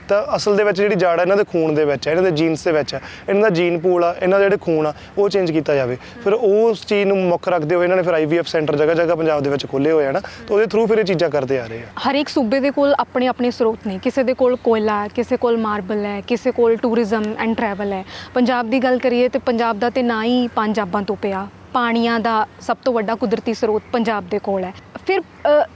ਤਾਂ ਅਸਲ ਦੇ ਵਿੱਚ ਜਿਹੜੀ ਜਾੜ ਹੈ, ਇਹਨਾਂ ਦੇ ਖੂਨ ਦੇ ਵਿੱਚ ਹੈ, ਇਹਨਾਂ ਦੇ ਜੀਨਸ ਦੇ ਵਿੱਚ ਹੈ ਇਹਨਾਂ ਦਾ ਜੀਨ ਪੂਲ ਆ, ਇਹਨਾਂ ਦਾ ਜਿਹੜੇ ਖੂਨ ਆ, ਉਹ ਚੇਂਜ ਕੀਤਾ ਜਾਵੇ। ਫਿਰ ਉਸ ਚੀਜ਼ ਨੂੰ ਮੁੱਖ ਰੱਖਦੇ ਹੋਏ ਇਹਨਾਂ ਨੇ ਫਿਰ ਆਈਵੀਐਫ ਸੈਂਟਰ ਜਗ੍ਹਾ ਜਗ੍ਹਾ ਪੰਜਾਬ ਦੇ ਵਿੱਚ ਖੋਲੇ ਹੋਏ ਆ ਨਾ, ਤਾਂ ਉਹਦੇ ਥਰੂ ਫਿਰ ਇਹ ਚੀਜ਼ਾਂ ਕਰਦੇ ਆ ਰਹੇ ਆ। ਹਰੇਕ ਸੂਬੇ ਦੇ ਕੋਲ ਆਪਣੇ ਆਪਣੇ ਸਰੋਤ ਨੇ। ਕਿਸੇ ਦੇ ਕੋਲ ਕੋਇਲਾ ਹੈ ਕਿਸੇ ਕੋਲ ਮਾਰਬਲ ਹੈ, ਕਿਸੇ ਕੋਲ ਟੂਰਿਜ਼ਮ ਐਂਡ ਟਰੈਵਲ ਹੈ। ਪੰਜਾਬ ਦੀ ਗੱਲ ਕਰੀਏ ਤੇ ਪੰਜਾਬ ਦਾ ਤੇ ਨਾ ਹੀ ਪੰਜਾਬਾਂ ਤੋਂ ਪਿਆ। ਪਾਣੀਆਂ ਦਾ ਸਭ ਤੋਂ ਵੱਡਾ ਕੁਦਰਤੀ ਸਰੋਤ ਪੰਜਾਬ ਦੇ ਕੋਲ ਹੈ। ਫਿਰ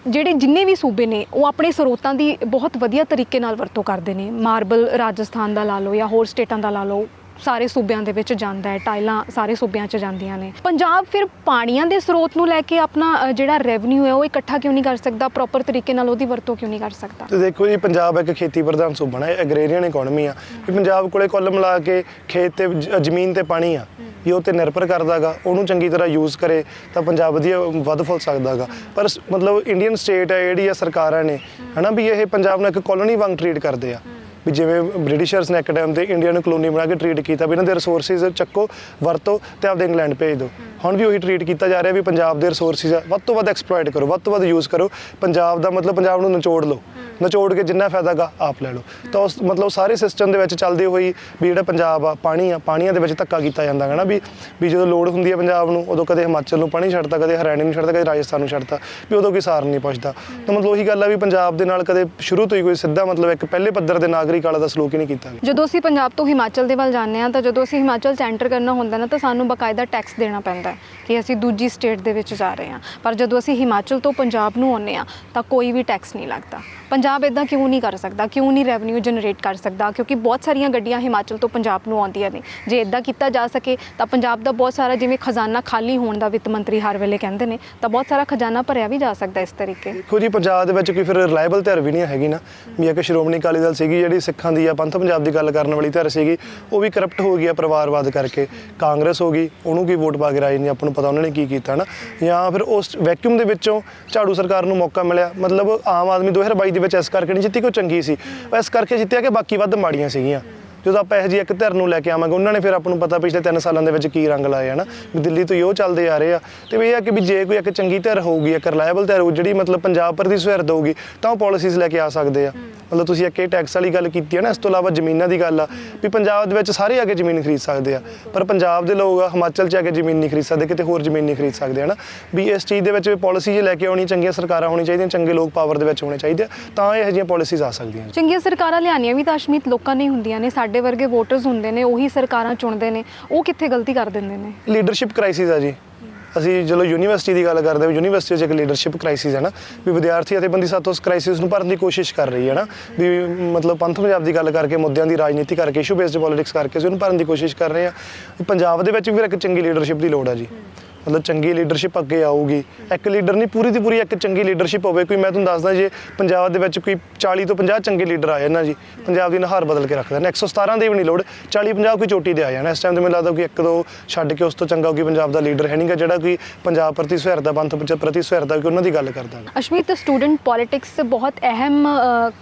ਜਿਹੜੇ ਜਿੰਨੇ ਵੀ ਸੂਬੇ ਨੇ, ਉਹ ਆਪਣੇ ਸਰੋਤਾਂ ਦੀ ਬਹੁਤ ਵਧੀਆ ਤਰੀਕੇ ਨਾਲ ਵਰਤੋਂ ਕਰਦੇ ਨੇ। ਮਾਰਬਲ ਰਾਜਸਥਾਨ ਦਾ ਲਾ ਲਓ ਜਾਂ ਹੋਰ ਸਟੇਟਾਂ ਦਾ ਲਾ ਲਓ। ਸਾਰੇ ਸੂਬਿਆਂ ਦੇ ਵਿੱਚ ਜਾਂਦਾ ਹੈ ਟਾਈਲਾਂ ਸਾਰੇ ਸੂਬਿਆਂ 'ਚ ਜਾਂਦੀਆਂ ਨੇ। ਪੰਜਾਬ ਫਿਰ ਪਾਣੀਆਂ ਦੇ ਸਰੋਤ ਨੂੰ ਲੈ ਕੇ ਆਪਣਾ ਜਿਹੜਾ ਰੈਵਨਿਊ ਹੈ ਉਹ ਇਕੱਠਾ ਕਿਉਂ ਨਹੀਂ ਕਰ ਸਕਦਾ? ਪ੍ਰੋਪਰ ਤਰੀਕੇ ਨਾਲ ਉਹਦੀ ਵਰਤੋਂ ਕਿਉਂ ਨਹੀਂ ਕਰ ਸਕਦਾ? ਤੇ ਦੇਖੋ ਜੀ ਪੰਜਾਬ ਇੱਕ ਖੇਤੀ ਪ੍ਰਧਾਨ ਸੂਬਾ ਹੈ ਐਗਰੇਰੀਅਨ ਇਕਨੋਮੀ ਆ। ਵੀ ਪੰਜਾਬ ਕੋਲੇ ਕੁੱਲ ਮਿਲਾ ਕੇ ਖੇਤ ਤੇ ਜ਼ਮੀਨ ਤੇ ਪਾਣੀ ਆ। ਵੀ ਉਹ ਤੇ ਨਿਰਭਰ ਕਰਦਾਗਾ ਉਹਨੂੰ ਚੰਗੀ ਤਰ੍ਹਾਂ ਯੂਜ਼ ਕਰੇ ਤਾਂ ਪੰਜਾਬ ਵਧੀਆ ਵੱਧ ਫੁੱਲ ਸਕਦਾਗਾ। ਪਰ ਮਤਲਬ ਇੰਡੀਅਨ ਸਟੇਟ ਹੈ ਜਿਹੜੀ ਆ ਸਰਕਾਰਾਂ ਨੇ ਹਨਾ ਵੀ ਇਹ ਪੰਜਾਬ ਨੂੰ ਇੱਕ ਕਲੋਨੀ ਵਾਂਗ ਟ੍ਰੀਟ ਕਰਦੇ ਆ। ਵੀ ਜਿਵੇਂ ਬ੍ਰਿਟਿਸ਼ਰਸ ਨੇ ਇੱਕ ਟਾਈਮ ਤੇ ਇੰਡੀਆ ਨੂੰ ਕਲੋਨੀ ਬਣਾ ਕੇ ਟ੍ਰੀਟ ਕੀਤਾ ਵੀ ਇਹਨਾਂ ਦੇ ਰਿਸੋਰਸਿਸ ਚੱਕੋ, ਵਰਤੋ ਤੇ ਆਪਦੇ ਇੰਗਲੈਂਡ ਭੇਜ ਦਿਓ। ਹੁਣ ਵੀ ਉਹੀ ਟ੍ਰੀਟ ਕੀਤਾ ਜਾ ਰਿਹਾ ਵੀ ਪੰਜਾਬ ਦੇ ਰਿਸੋਰਸਿਸ ਵੱਧ ਤੋਂ ਵੱਧ ਐਕਸਪਲੋਇਟ ਕਰੋ, ਵੱਧ ਤੋਂ ਵੱਧ ਯੂਜ਼ ਕਰੋ। ਪੰਜਾਬ ਦਾ ਮਤਲਬ ਪੰਜਾਬ ਨੂੰ ਨਿਚੋੜ ਲਓ। ਨਿਚੋੜ ਕੇ ਜਿੰਨਾ ਫਾਇਦਾ ਗਾ, ਆਪ ਲੈ ਲਓ। ਤਾਂ ਉਸ ਮਤਲਬ ਸਾਰੇ ਸਿਸਟਮ ਦੇ ਵਿੱਚ ਚੱਲਦੇ ਹੋਈ ਵੀ ਜਿਹੜਾ ਪੰਜਾਬ ਆ, ਪਾਣੀ ਆ, ਪਾਣੀਆਂ ਦੇ ਵਿੱਚ ਧੱਕਾ ਕੀਤਾ ਜਾਂਦਾ ਹੈ ਨਾ ਵੀ ਵੀ ਜਦੋਂ ਲੋੜ ਹੁੰਦੀ ਹੈ ਪੰਜਾਬ ਨੂੰ, ਉਦੋਂ ਕਦੇ ਹਿਮਾਚਲ ਨੂੰ ਪਾਣੀ ਛੱਡਤਾ, ਕਦੇ ਹਰਿਆਣੇ ਨੂੰ ਛੱਡਦਾ ਕਦੇ ਰਾਜਸਥਾਨ ਨੂੰ ਛੱਡਤਾ, ਵੀ ਉਦੋਂ ਕੋਈ ਸਾਰ ਨਹੀਂ ਪੁੱਛਦਾ। ਤਾਂ ਮਤਲਬ ਉਹੀ ਗੱਲ ਆ ਵੀ ਪੰਜਾਬ ਦੇ ਨਾਲ ਕਦੇ ਸ਼ੁਰੂ ਤੋਂ ਹੀ ਕੋਈ ਸਿੱਧਾ ਮਤਲਬ ਇੱਕ ਪਹਿਲੇ ਪੱਧਰ ਦੇ ਨਾਗਰਿਕ ਵਾਲਾ ਦਾ ਸਲੂਕ ਹੀ ਨਹੀਂ ਕੀਤਾ ਗਿਆ। ਜਦੋਂ ਅਸੀਂ ਪੰਜਾਬ ਤੋਂ ਹਿਮਾਚਲ ਦੇ ਵੱਲ ਜਾਂਦੇ ਹਾਂ, ਤਾਂ ਜਦੋਂ ਅਸੀਂ ਹਿਮਾਚਲ 'ਚ ਐਂਟਰ ਕਰਨਾ ਹੁੰਦਾ ਨਾ, ਤਾਂ ਸਾਨੂੰ ਬਕਾਇਦਾ ਟੈਕਸ ਦੇਣਾ ਪੈਂਦਾ ਹੈ ਕਿ ਅਸੀਂ ਦੂਜੀ ਸਟੇਟ ਦੇ ਵਿੱਚ ਜਾ ਰਹੇ ਹਾਂ। ਪਰ ਜਦੋਂ ਅਸੀਂ ਹਿਮਾਚਲ ਤੋਂ ਪੰਜਾਬ ਨੂੰ ਆਉਂਦੇ ਹਾਂ, ਤਾਂ ਕੋਈ ਵੀ ਟੈਕਸ ਨਹੀਂ ਲੱਗਦਾ। ਪੰਜਾਬ ਇਦਾਂ ਕਿਉਂ ਨਹੀਂ ਕਰ ਸਕਦਾ? ਕਿਉਂ ਨਹੀਂ ਰੈਵਨਿਊ ਜਨਰੇਟ ਕਰ ਸਕਦਾ? ਕਿਉਂਕਿ ਬਹੁਤ ਸਾਰੀਆਂ ਗੱਡੀਆਂ ਹਿਮਾਚਲ ਤੋਂ ਪੰਜਾਬ ਨੂੰ ਆਉਂਦੀਆਂ ਨੇ। ਜੇ ਇਦਾਂ ਕੀਤਾ ਜਾ ਸਕੇ, ਤਾਂ ਪੰਜਾਬ ਦਾ ਬਹੁਤ ਸਾਰਾ ਜਿਵੇਂ ਖਜ਼ਾਨਾ ਖਾਲੀ ਹੋਣ ਦਾ ਵਿੱਤ ਮੰਤਰੀ ਹਰ ਵੇਲੇ ਕਹਿੰਦੇ ਨੇ, ਤਾਂ ਬਹੁਤ ਸਾਰਾ ਖਜ਼ਾਨਾ ਭਰਿਆ ਵੀ ਜਾ ਸਕਦਾ ਇਸ ਤਰੀਕੇ। ਦੇਖੋ ਜੀ, ਪੰਜਾਬ ਦੇ ਵਿੱਚ ਕੋਈ ਫਿਰ ਰਿਲਾਇਬਲ ਧਿਰ ਵੀ ਨਹੀਂ ਹੈਗੀ ਨਾ। ਵੀ ਇੱਕ ਸ਼੍ਰੋਮਣੀ ਅਕਾਲੀ ਦਲ ਸੀਗੀ ਜਿਹੜੀ ਸਿੱਖਾਂ ਦੀ ਆ ਪੰਥ ਪੰਜਾਬ ਦੀ ਗੱਲ ਕਰਨ ਵਾਲੀ ਧਿਰ ਸੀਗੀ, ਉਹ ਵੀ ਕਰਪਟ ਹੋ ਗਈ ਆ ਪਰਿਵਾਰਵਾਦ ਕਰਕੇ। ਕਾਂਗਰਸ ਹੋ ਗਈ, ਉਹਨੂੰ ਕੀ ਵੋਟ ਪਾ ਕੇ ਰਾਜੀ ਨਹੀਂ, ਆਪਾਂ ਨੂੰ ਪਤਾ ਉਹਨਾਂ ਨੇ ਕੀ ਕੀਤਾ ਨਾ। ਜਾਂ ਫਿਰ ਉਸ ਵੈਕਿਊਮ ਦੇ ਵਿੱਚੋਂ ਝਾੜੂ ਸਰਕਾਰ ਨੂੰ ਮੌਕਾ ਮਿਲਿਆ। ਮਤਲਬ ਆਮ ਆਦਮੀ 2022 ਦੇ ਵਿੱਚ ਇਸ ਕਰਕੇ ਨਹੀਂ ਜਿੱਤੀ ਕਿ ਉਹ ਚੰਗੀ ਸੀ। ਇਸ ਕਰਕੇ ਜਿੱਤਿਆ ਕਿ ਬਾਕੀ ਵੱਧ ਮਾੜੀਆਂ ਸੀਗੀਆਂ। ਜਦੋਂ ਆਪਾਂ ਇਹੋ ਜਿਹੀ ਇੱਕ ਧਿਰ ਨੂੰ ਲੈ ਕੇ ਆਵਾਂਗੇ ਉਹਨਾਂ ਨੇ ਫਿਰ ਆਪਾਂ ਨੂੰ ਪਤਾ ਪਿਛਲੇ 3 ਸਾਲਾਂ ਦੇ ਵਿੱਚ ਕੀ ਰੰਗ ਲਾਏ ਆ ਨਾ। ਵੀ ਦਿੱਲੀ ਤੋਂ ਹੀ ਉਹ ਚੱਲਦੇ ਆ ਰਹੇ ਆ। ਤੇ ਵੀ ਇਹ ਆ ਕਿ ਵੀ ਜੇ ਕੋਈ ਇੱਕ ਚੰਗੀ ਧਿਰ ਹੋਊਗੀ ਇੱਕ ਰਿਲਾਇਬਲ ਧਿਰ ਹੋਊ ਜਿਹੜੀ ਮਤਲਬ ਪੰਜਾਬ ਪ੍ਰਤੀ ਸੁਹਿਰਦ ਹੋਊਗੀ ਤਾਂ ਉਹ ਪਾਲਿਸੀਜ਼ ਲੈ ਕੇ ਆ ਸਕਦੇ ਆ। ਮਤਲਬ ਤੁਸੀਂ ਇੱਕ ਇਹ ਟੈਕਸ ਵਾਲੀ ਗੱਲ ਕੀਤੀ ਹੈ ਨਾ ਇਸ ਤੋਂ ਇਲਾਵਾ ਜ਼ਮੀਨਾਂ ਦੀ ਗੱਲ ਆ ਵੀ ਪੰਜਾਬ ਦੇ ਵਿੱਚ ਸਾਰੇ ਆ ਕੇ ਜ਼ਮੀਨ ਖਰੀਦ ਸਕਦੇ ਆ। ਪਰ ਪੰਜਾਬ ਦੇ ਲੋਕ ਆ ਹਿਮਾਚਲ 'ਚ ਆ ਕੇ ਜ਼ਮੀਨ ਨਹੀਂ ਖਰੀਦ ਸਕਦੇ ਕਿਤੇ ਹੋਰ ਜ਼ਮੀਨ ਨਹੀਂ ਖਰੀਦ ਸਕਦੇ ਹਨਾ। ਵੀ ਇਸ ਚੀਜ਼ ਦੇ ਵਿੱਚ ਪਾਲਿਸੀ ਜੇ ਲੈ ਕੇ ਆਉਣੀ ਚੰਗੀਆਂ ਸਰਕਾਰਾਂ ਹੋਣੀ ਚਾਹੀਦੀਆਂ ਚੰਗੇ ਲੋਕ ਪਾਵਰ ਦੇ ਵਿੱਚ ਹੋਣੇ ਚਾਹੀਦੇ ਆ, ਤਾਂ ਇਹੋ ਜਿਹੀਆਂ ਪਾਲਿਸੀਜ਼ ਆ ਸਕਦੀਆਂ ਜੀ। ਚੰਗੀਆਂ ਸਰਕਾਰਾਂ ਲਿਆਉਣੀਆਂ ਵੀ ਤਾਂ ਅਸ਼ਮੀਤ ਲੋਕਾਂ ਨੇ ਹੁੰਦੀਆਂ ਨੇ ਸਾਡੇ ਵਰਗੇ ਵੋਟਰਸ ਹੁੰਦੇ ਨੇ, ਉਹੀ ਸਰਕਾਰਾਂ ਚੁਣਦੇ ਨੇ, ਉਹ ਕਿੱਥੇ ਗਲਤੀ ਕਰ ਦਿੰਦੇ ਨੇ? ਲੀਡਰਸ਼ਿਪ ਕ੍ਰਾਈਸਿਸ ਆ ਜੀ। ਅਸੀਂ ਚਲੋ ਯੂਨੀਵਰਸਿਟੀ ਦੀ ਗੱਲ ਕਰਦੇ ਹਾਂ ਯੂਨੀਵਰਸਿਟੀ 'ਚ ਇੱਕ ਲੀਡਰਸ਼ਿਪ ਕ੍ਰਾਈਸਿਸ ਹੈ ਨਾ, ਵੀ ਵਿਦਿਆਰਥੀ ਅਤੇ ਬੰਦੀ ਸਾਥੋਂ ਉਸ ਕ੍ਰਾਈਸਿਸ ਨੂੰ ਭਰਨ ਦੀ ਕੋਸ਼ਿਸ਼ ਕਰ ਰਹੀ ਹੈ ਨਾ, ਵੀ ਮਤਲਬ ਪੰਥ ਪੰਜਾਬ ਦੀ ਗੱਲ ਕਰਕੇ, ਮੁੱਦਿਆਂ ਦੀ ਰਾਜਨੀਤੀ ਕਰਕੇ ਇਸ਼ੂ ਬੇਸਡ ਪੋਲਿਟਿਕਸ ਕਰਕੇ ਅਸੀਂ ਉਹਨੂੰ ਭਰਨ ਦੀ ਕੋਸ਼ਿਸ਼ ਕਰ ਰਹੇ ਹਾਂ। ਪੰਜਾਬ ਦੇ ਵਿੱਚ ਵੀ ਇੱਕ ਚੰਗੀ ਲੀਡਰਸ਼ਿਪ ਦੀ ਲੋੜ ਆ ਜੀ। ਮਤਲਬ ਚੰਗੀ ਲੀਡਰਸ਼ਿਪ ਅੱਗੇ ਆਊਗੀ। ਇੱਕ ਲੀਡਰ ਨਹੀਂ, ਪੂਰੀ ਦੀ ਪੂਰੀ ਇੱਕ ਚੰਗੀ ਲੀਡਰਸ਼ਿਪ ਹੋਵੇ। ਕੋਈ ਮੈਂ ਤੁਹਾਨੂੰ ਦੱਸਦਾ ਜੇ, ਪੰਜਾਬ ਦੇ ਵਿੱਚ ਕੋਈ 40 ਤੋਂ 50 ਚੰਗੇ ਲੀਡਰ ਆ ਜਾਣ ਨਾ ਜੀ। ਪੰਜਾਬ ਦੀ ਨਹਾਰ ਬਦਲ ਕੇ ਰੱਖ ਦੇਣ 117 ਦੀ ਵੀ ਨਹੀਂ ਲੋੜ। 40 50 ਕੋਈ ਚੋਟੀ ਦੇ ਆ ਜਾਣ। ਇਸ ਟਾਈਮ ਤੇ ਮੈਨੂੰ ਲੱਗਦਾ ਕਿ ਇੱਕ ਦੋ ਛੱਡ ਕੇ ਉਸ ਤੋਂ ਚੰਗਾ ਕੋਈ ਪੰਜਾਬ ਦਾ ਲੀਡਰ ਹੈ ਨਹੀਂਗਾ, ਜਿਹੜਾ ਕੋਈ ਪੰਜਾਬ ਪ੍ਰਤੀ ਸੁਹਿਰਦਾ ਪੰਥ ਪ੍ਰਤੀ ਸੁਹਿਰਦਾ ਕਿ ਉਹਨਾਂ ਦੀ ਗੱਲ ਕਰਦਾ ਗਾ। ਅਸ਼ਮੀਤ ਸਟੂਡੈਂਟ ਪੋਲਿਟਿਕਸ ਬਹੁਤ ਅਹਿਮ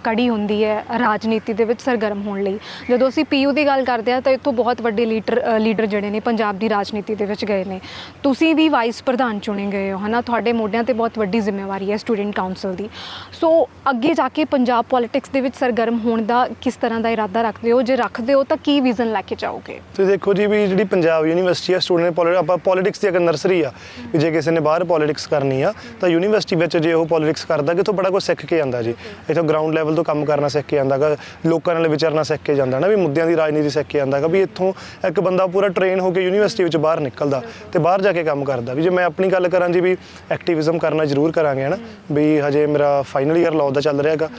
ਕੜੀ ਹੁੰਦੀ ਹੈ ਰਾਜਨੀਤੀ ਦੇ ਵਿੱਚ ਸਰਗਰਮ ਹੋਣ ਲਈ। ਜਦੋਂ ਅਸੀਂ ਪੀਯੂ ਦੀ ਗੱਲ ਕਰਦੇ ਹਾਂ, ਤਾਂ ਇੱਥੋਂ ਬਹੁਤ ਵੱਡੇ ਲੀਡਰ ਲੀਡਰ ਜਿਹੜੇ ਨੇ ਪੰਜਾਬ ਦੀ ਰਾਜਨੀਤੀ ਦੇ ਵਿੱਚ ਗਏ ਨੇ। ਤੁਸੀਂ ਵੀ ਵਾਈਸ ਪ੍ਰਧਾਨ ਚੁਣੇ ਗਏ ਹੋ, ਹਨਾ, ਤੁਹਾਡੇ ਮੋਢਿਆਂ ਤੇ ਬਹੁਤ ਵੱਡੀ ਜ਼ਿੰਮੇਵਾਰੀ ਹੈ ਸਟੂਡੈਂਟ ਕਾਉਂਸਲ ਦੀ। ਸੋ ਅੱਗੇ ਜਾ ਕੇ ਪੰਜਾਬ ਪੋਲਿਟਿਕਸ ਦੇ ਵਿੱਚ ਸਰਗਰਮ ਹੋਣ ਦਾ ਕਿਸ ਤਰ੍ਹਾਂ ਦਾ ਇਰਾਦਾ ਰੱਖਦੇ ਹੋ, ਜੇ ਰੱਖਦੇ ਹੋ ਤਾਂ ਕੀ ਵਿਜ਼ਨ ਲੈ ਕੇ ਜਾਓਗੇ? ਤੁਸੀਂ ਦੇਖੋ ਜੀ ਵੀ ਜਿਹੜੀ ਪੰਜਾਬ ਯੂਨੀਵਰਸਿਟੀ ਆ ਸਟੂਡੈਂਟ ਪੋਲਿਟ ਆਪਾਂ ਪੋਲਿਟਿਕਸ ਦੀ ਇੱਕ ਨਰਸਰੀ ਆ, ਵੀ ਜੇ ਕਿਸੇ ਨੇ ਬਾਹਰ ਪੋਲਿਟਿਕਸ ਕਰਨੀ ਆ, ਤਾਂ ਯੂਨੀਵਰਸਿਟੀ ਵਿੱਚ ਜੇ ਉਹ ਪੋਲਿਟਿਕਸ ਕਰਦਾ ਕਿ ਤੋਂ ਬੜਾ ਕੁਝ ਸਿੱਖ ਕੇ ਆਂਦਾ ਜੀ। ਇਥੋਂ ਗਰਾਊਂਡ ਲੈਵਲ ਤੋਂ ਕੰਮ ਕਰਨਾ ਸਿੱਖ ਕੇ ਆਂਦਾਗਾ ਲੋਕਾਂ ਨਾਲ ਵਿਚਰਨਾ ਸਿੱਖ ਕੇ ਜਾਂਦਾ ਨਾ, ਵੀ ਮੁੱਦਿਆਂ ਦੀ ਰਾਜਨੀਤੀ ਸਿੱਖ ਕੇ ਆਂਦਾਗਾ ਵੀ ਇੱਥੋਂ ਇੱਕ ਬੰਦਾ ਪੂਰਾ ਟ੍ਰੇਨ ਹੋ ਕੇ ਯੂਨੀਵਰਸਿਟੀ ਵਿੱਚ ਬਾਹਰ ਨਿਕਲਦਾ ਤੇ ਬਾਹਰ ਜਾ ਕੇ ਕੰਮ ਕਰਦਾ ਵੀ ਜੇ ਮੈਂ ਆਪਣੀ ਗੱਲ ਕਰਾਂ ਜੀ ਵੀ ਐਕਟਿਵਿਜ਼ਮ ਕਰਨਾ ਜ਼ਰੂਰ ਕਰਾਂਗੇ ਹਨਾ? ਵੀ ਹਜੇ ਮੇਰਾ ਫਾਈਨਲ ਈਅਰ ਲਾਅ ਦਾ ਚੱਲ ਰਿਹਾਗਾ